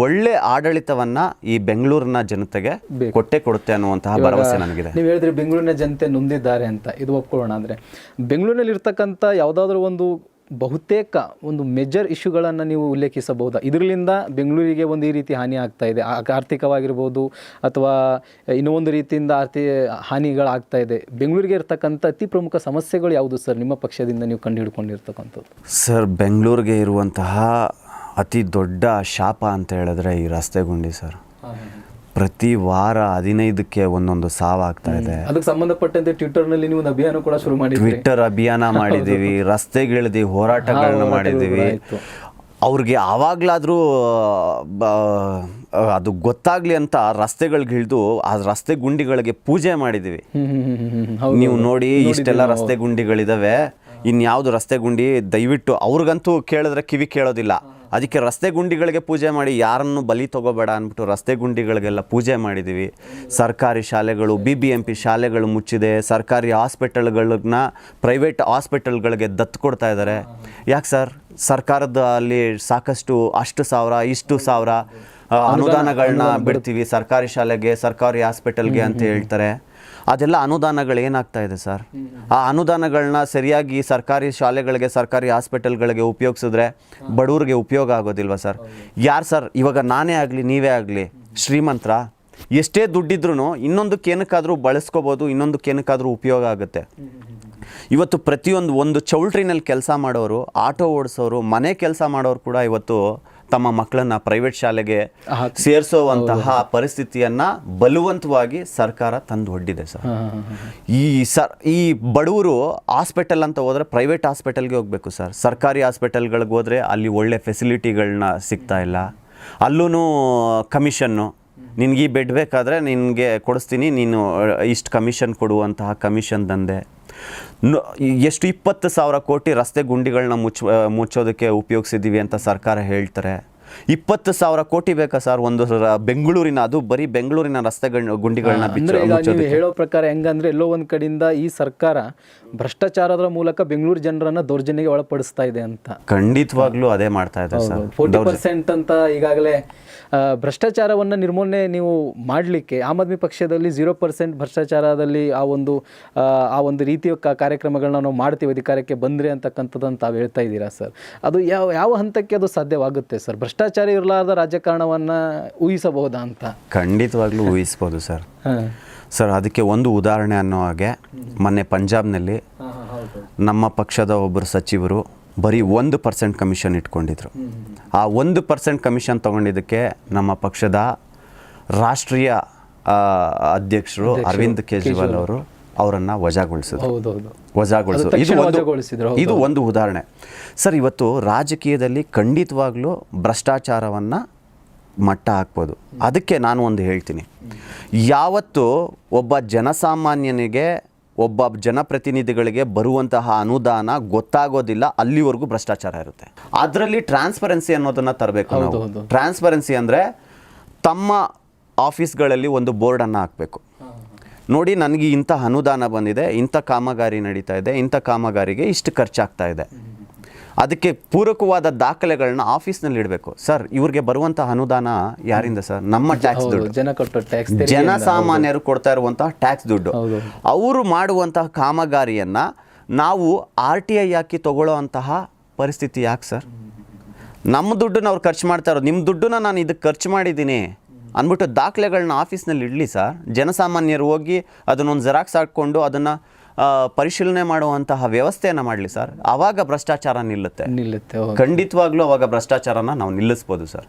ಒಳ್ಳೆ ಆಡಳಿತವನ್ನು ಈ ಬೆಂಗಳೂರಿನ ಜನತೆಗೆ ಕೊಟ್ಟೆ ಕೊಡುತ್ತೆ ಅನ್ನುವಂತಹ ಭರವಸೆ ನನಗಿದೆ. ನೀವು ಹೇಳಿದ್ರೆ ಬೆಂಗಳೂರಿನ ಜನತೆ ನೊಂದಿದ್ದಾರೆ ಅಂತ ಇದು ಒಪ್ಕೊಳ್ಳೋಣ ಅಂದ್ರೆ. ಬೆಂಗಳೂರಿನಲ್ಲಿ ಇರ್ತಕ್ಕಂಥ ಯಾವುದಾದ್ರೂ ಒಂದು ಬಹುತೇಕ ಒಂದು ಮೇಜರ್ ಇಶ್ಯೂಗಳನ್ನು ನೀವು ಉಲ್ಲೇಖಿಸಬಹುದಾ? ಇದರಿಂದ ಬೆಂಗಳೂರಿಗೆ ಒಂದು ಈ ರೀತಿ ಹಾನಿ ಆಗ್ತಾ ಇದೆ. ಆ- ಆರ್ಥಿಕವಾಗಿರ್ಬೋದು ಅಥವಾ ಇನ್ನೂ ಒಂದು ರೀತಿಯಿಂದ ಆರ್ಥಿ ಹಾನಿಗಳಾಗ್ತಾ ಇದೆ. ಬೆಂಗಳೂರಿಗೆ ಇರ್ತಕ್ಕಂಥ ಅತಿ ಪ್ರಮುಖ ಸಮಸ್ಯೆಗಳು ಯಾವುದು ಸರ್? ನಿಮ್ಮ ಪಕ್ಷದಿಂದ ನೀವು ಕಂಡು ಹಿಡ್ಕೊಂಡಿರ್ತಕ್ಕಂಥದ್ದು ಸರ್ ಬೆಂಗಳೂರಿಗೆ ಇರುವಂತಹ ಅತಿ ದೊಡ್ಡ ಶಾಪ ಅಂತ ಹೇಳಿದ್ರೆ ಈ ರಸ್ತೆ ಗುಂಡಿ ಸರ್. ಪ್ರತಿ ವಾರ ಹದಿನೈದಕ್ಕೆ ಒಂದೊಂದು ಸಾವಾಗ್ತಾ ಇದೆ. ಅದಕ್ಕೆ ಸಂಬಂಧಪಟ್ಟಂತೆ ಟ್ವಿಟರ್ನಲ್ಲಿ ನೀವು ಒಂದು ಅಭಿಯಾನ ಕೂಡ ಶುರು ಮಾಡಿ ಟ್ವಿಟರ್ ಅಭಿಯಾನ ಮಾಡಿದ್ದೀವಿ ರಸ್ತೆಗಿಳಿದಿ ಹೋರಾಟಗಳನ್ನ ಮಾಡಿದ್ದೀವಿ. ಆಯ್ತು. ಅವ್ರಿಗೆ ಆವಾಗಲಾದರೂ ಅದು ಗೊತ್ತಾಗ್ಲಿ ಅಂತ ರಸ್ತೆಗಳಿಗಿಳಿದು ಆ ರಸ್ತೆ ಗುಂಡಿಗಳಿಗೆ ಪೂಜೆ ಮಾಡಿದ್ದೀವಿ. ನೀವು ನೋಡಿ ಇಷ್ಟೆಲ್ಲ ರಸ್ತೆ ಗುಂಡಿಗಳಿದಾವೆ. ಇನ್ಯಾವುದು ರಸ್ತೆ ಗುಂಡಿ ದಯವಿಟ್ಟು ಅವ್ರಿಗಂತೂ ಕೇಳಿದ್ರೆ ಕಿವಿ ಕೇಳೋದಿಲ್ಲ. ಅದಕ್ಕೆ ರಸ್ತೆ ಗುಂಡಿಗಳಿಗೆ ಪೂಜೆ ಮಾಡಿ ಯಾರನ್ನು ಬಲಿ ತಗೋಬೇಡ ಅಂದ್ಬಿಟ್ಟು ರಸ್ತೆ ಗುಂಡಿಗಳಿಗೆಲ್ಲ ಪೂಜೆ ಮಾಡಿದ್ದೀವಿ ಸರ್ಕಾರಿ ಶಾಲೆಗಳು ಬಿ ಬಿ ಎಂ ಪಿ ಶಾಲೆಗಳು ಮುಚ್ಚಿದೆ. ಸರ್ಕಾರಿ ಹಾಸ್ಪಿಟಲ್ಗಳನ್ನ, ಪ್ರೈವೇಟ್ ಹಾಸ್ಪಿಟಲ್ಗಳಿಗೆ ದತ್ತು ಕೊಡ್ತಾ ಇದ್ದಾರೆ. ಯಾಕೆ ಸರ್? ಸರ್ಕಾರದ ಅಲ್ಲಿ ಸಾಕಷ್ಟು ಅಷ್ಟು ಸಾವಿರ, ಇಷ್ಟು ಸಾವಿರ. ಅನುದಾನಗಳನ್ನ ಬಿಡ್ತೀವಿ ಸರ್ಕಾರಿ ಶಾಲೆಗೆ ಸರ್ಕಾರಿ ಹಾಸ್ಪಿಟಲ್ಗೆ ಅಂತ ಹೇಳ್ತಾರೆ. ಅದೆಲ್ಲ ಅನುದಾನಗಳು ಏನಾಗ್ತಾ ಇದೆ ಸರ್? ಆ ಅನುದಾನಗಳನ್ನ ಸರಿಯಾಗಿ ಸರ್ಕಾರಿ ಶಾಲೆಗಳಿಗೆ ಸರ್ಕಾರಿ ಹಾಸ್ಪಿಟಲ್ಗಳಿಗೆ ಉಪಯೋಗಿಸಿದ್ರೆ ಬಡವ್ರಿಗೆ ಉಪಯೋಗ ಆಗೋದಿಲ್ವಾ ಸರ್? ಯಾರು ಸರ್ ಇವಾಗ ನಾನೇ ಆಗಲಿ ನೀವೇ ಆಗಲಿ ಶ್ರೀಮಂತ್ರ ಎಷ್ಟೇ ದುಡ್ಡಿದ್ರೂ ಇನ್ನೊಂದು ಏನಕ್ಕಾದರೂ ಬಳಸ್ಕೋಬೋದು ಇನ್ನೊಂದು ಏನಕ್ಕಾದರೂ ಉಪಯೋಗ ಆಗುತ್ತೆ. ಇವತ್ತು ಪ್ರತಿಯೊಂದು ಒಂದು ಚೌಲ್ಟ್ರಿನಲ್ಲಿ ಕೆಲಸ ಮಾಡೋರು ಆಟೋ ಓಡಿಸೋರು ಮನೆ ಕೆಲಸ ಮಾಡೋರು ಕೂಡ ಇವತ್ತು ತಮ್ಮ ಮಕ್ಕಳನ್ನ ಪ್ರೈವೇಟ್ ಶಾಲೆಗೆ ಸೇರಿಸುವಂತಹ ಪರಿಸ್ಥಿತಿಯನ್ನ ಬಲವಂತವಾಗಿ ಸರ್ಕಾರ ತಂದು ಒಡ್ಡಿದೆ ಸರ್. ಈ ಸರ್ ಈ ಬಡವರು ಹಾಸ್ಪಿಟಲ್ ಅಂತ ಹೋದ್ರೆ ಪ್ರೈವೇಟ್ ಹಾಸ್ಪಿಟಲ್ಗೆ ಹೋಗ್ಬೇಕು ಸರ್. ಸರ್ಕಾರಿ ಹಾಸ್ಪಿಟಲ್ಗಳಿಗೆ ಹೋದ್ರೆ ಅಲ್ಲಿ ಒಳ್ಳೆ ಫೆಸಿಲಿಟಿಗಳನ್ನ ಸಿಗ್ತಾ ಇಲ್ಲ. ಅಲ್ಲೂ ಕಮಿಷನ್ನು ನಿನಗೆ ಈ ಬೆಡ್ ಬೇಕಾದರೆ ನಿನಗೆ ಕೊಡಿಸ್ತೀನಿ ನೀನು ಇಷ್ಟು ಕಮಿಷನ್ ಕೊಡುವಂತಹ ಕಮಿಷನ್ ದಂಧೆ. ಎಷ್ಟು ಇಪ್ಪತ್ತು ಸಾವಿರ ಕೋಟಿ ರಸ್ತೆ ಗುಂಡಿಗಳನ್ನ ಮುಚ್ಚ ಮುಚ್ಚೋದಕ್ಕೆ ಉಪಯೋಗಿಸಿದ್ದೀವಿ ಅಂತ ಸರ್ಕಾರ ಹೇಳ್ತಾರೆ. ಇಪ್ಪತ್ತು ಸಾವಿರ ಕೋಟಿ ಬೇಕಾ ಸರ್ ಒಂದು ಬೆಂಗಳೂರಿನ ಅದು ಬರೀ ಬೆಂಗಳೂರಿನ ರಸ್ತೆ ಗುಂಡಿಗಳನ್ನ ಹೇಳೋ ಪ್ರಕಾರ ಹೆಂಗಂದ್ರೆ ಎಲ್ಲೋ ಒಂದ್ ಕಡೆಯಿಂದ ಈ ಸರ್ಕಾರ ಭ್ರಷ್ಟಾಚಾರದ ಮೂಲಕ ಬೆಂಗಳೂರು ಜನರನ್ನ ದೌರ್ಜನ್ಯಗೆ ಒಳಪಡಿಸ್ತಾ ಇದೆ ಅಂತ. ಖಂಡಿತವಾಗ್ಲೂ ಅದೇ ಮಾಡ್ತಾ ಇದೆ ಸರ್. ಫೋರ್ಟಿ ಪರ್ಸೆಂಟ್ ಅಂತ ಈಗಾಗಲೇ ಭ್ರಷ್ಟಾಚಾರವನ್ನ ನಿರ್ಮೂಲನೆ ನೀವು ಮಾಡಲಿಕ್ಕೆ ಆಮ್ ಆದ್ಮಿ ಪಕ್ಷದಲ್ಲಿ ಜೀರೋ ಪರ್ಸೆಂಟ್ ಭ್ರಷ್ಟಾಚಾರದಲ್ಲಿ ಆ ಒಂದು ಆ, ಒಂದು ರೀತಿಯ ಕ- ಕಾರ್ಯಕ್ರಮಗಳನ್ನ ನಾವು ಮಾಡ್ತೀವಿ ಅಧಿಕಾರಕ್ಕೆ ಬಂದ್ರೆ ಅಂತಕ್ಕಂಥದ್ದನ್ನು ತಾವು ಹೇಳ್ತಾ ಇದ್ದೀರಾ ಸರ್? ಅದು ಯಾವ ಯಾವ ಹಂತಕ್ಕೆ ಅದು ಸಾಧ್ಯವಾಗುತ್ತೆ ಸರ್? ಭ್ರಷ್ಟಾಚಾರ ಇರಲಾರದ ರಾಜಕಾರಣವನ್ನು ಊಹಿಸಬಹುದಾ ಅಂತ? ಖಂಡಿತವಾಗ್ಲೂ ಊಹಿಸ್ಬೋದು ಸರ್. ಸರ್ ಅದಕ್ಕೆ ಒಂದು ಉದಾಹರಣೆ ಅನ್ನೋ ಹಾಗೆ ಮೊನ್ನೆ ಪಂಜಾಬ್ನಲ್ಲಿ ನಮ್ಮ ಪಕ್ಷದ ಒಬ್ಬರು ಸಚಿವರು ಬರೀ ಒಂದು ಪರ್ಸೆಂಟ್ ಕಮಿಷನ್ ಇಟ್ಕೊಂಡಿದ್ರು. ಆ ಒಂದು ಪರ್ಸೆಂಟ್ ಕಮಿಷನ್ ತಗೊಂಡಿದ್ದಕ್ಕೆ ನಮ್ಮ ಪಕ್ಷದ ರಾಷ್ಟ್ರೀಯ ಅಧ್ಯಕ್ಷರು ಅರವಿಂದ್ ಕೇಜ್ರಿವಾಲ್ ಅವರು ಅವರನ್ನು ವಜಾಗೊಳಿಸಿದ್ರು. ವಜಾಗೊಳಿಸಿದ್ರು. ಇದು ಒಂದು ವಜಾಗೊಳಿಸಿದ್ರು, ಇದು ಒಂದು ಉದಾಹರಣೆ. ಸರ್ ಇವತ್ತು ರಾಜಕೀಯದಲ್ಲಿ ಖಂಡಿತವಾಗ್ಲೂ ಭ್ರಷ್ಟಾಚಾರವನ್ನು ಮಟ್ಟ ಹಾಕ್ಬೋದು. ಅದಕ್ಕೆ ನಾನು ಒಂದು ಹೇಳ್ತೀನಿ. ಯಾವತ್ತು ಒಬ್ಬ ಜನಸಾಮಾನ್ಯನಿಗೆ ಒಬ್ಬ ಜನಪ್ರತಿನಿಧಿಗಳಿಗೆ ಬರುವಂತಹ ಅನುದಾನ ಗೊತ್ತಾಗೋದಿಲ್ಲ ಅಲ್ಲಿವರೆಗೂ ಭ್ರಷ್ಟಾಚಾರ ಇರುತ್ತೆ. ಅದರಲ್ಲಿ ಟ್ರಾನ್ಸ್ಪರೆನ್ಸಿ ಅನ್ನೋದನ್ನ ತರಬೇಕು ನಾವು. ಟ್ರಾನ್ಸ್ಪರೆನ್ಸಿ ಅಂದರೆ ತಮ್ಮ ಆಫೀಸ್ಗಳಲ್ಲಿ ಒಂದು ಬೋರ್ಡನ್ನು ಹಾಕಬೇಕು. ನೋಡಿ ನನಗೆ ಇಂಥ ಅನುದಾನ ಬಂದಿದೆ ಇಂಥ ಕಾಮಗಾರಿ ನಡೀತಾ ಇದೆ ಇಂಥ ಕಾಮಗಾರಿಗೆ ಇಷ್ಟು ಖರ್ಚಾಗ್ತಾ ಇದೆ. ಅದಕ್ಕೆ ಪೂರಕವಾದ ದಾಖಲೆಗಳನ್ನ ಆಫೀಸ್ನಲ್ಲಿ ಇಡಬೇಕು. ಸರ್ ಇವ್ರಿಗೆ ಬರುವಂತಹ ಅನುದಾನ ಯಾರಿಂದ ಸರ್? ನಮ್ಮ ಟ್ಯಾಕ್ಸ್ ದುಡ್ಡು. ಜನ ಕಟ್ಟೋ ಟ್ಯಾಕ್ಸ್ ಜನಸಾಮಾನ್ಯರು ಕೊಡ್ತಾ ಇರುವಂತಹ ಟ್ಯಾಕ್ಸ್ ದುಡ್ಡು. ಅವರು ಮಾಡುವಂತಹ ಕಾಮಗಾರಿಯನ್ನ ನಾವು ಆರ್ ಟಿ ಐ ಹಾಕಿ ತಗೊಳ್ಳೋ ಅಂತಹ ಪರಿಸ್ಥಿತಿ ಯಾಕೆ ಸರ್? ನಮ್ಮ ದುಡ್ಡನ್ನ ಅವ್ರು ಖರ್ಚು ಮಾಡ್ತಾ ಇರೋದು. ನಿಮ್ಮ ದುಡ್ಡನ್ನ ನಾನು ಇದಕ್ಕೆ ಖರ್ಚು ಮಾಡಿದ್ದೀನಿ ಅಂದ್ಬಿಟ್ಟು ದಾಖಲೆಗಳನ್ನ ಆಫೀಸ್ನಲ್ಲಿ ಇಡಲಿ ಸರ್. ಜನಸಾಮಾನ್ಯರು ಹೋಗಿ ಅದನ್ನೊಂದು ಜೆರಾಕ್ಸ್ ಹಾಕ್ಕೊಂಡು ಅದನ್ನು ಪರಿಶೀಲನೆ ಮಾಡುವಂತಹ ವ್ಯವಸ್ಥೆಯನ್ನು ಮಾಡಲಿ ಸರ್. ಆವಾಗ ಭ್ರಷ್ಟಾಚಾರ ನಿಲ್ಲುತ್ತೆ. ನಿಲ್ಲುತ್ತೆ ಖಂಡಿತವಾಗ್ಲೂ ಅವಾಗ ಭ್ರಷ್ಟಾಚಾರನ ನಾವು ನಿಲ್ಲಿಸ್ಬೋದು ಸರ್.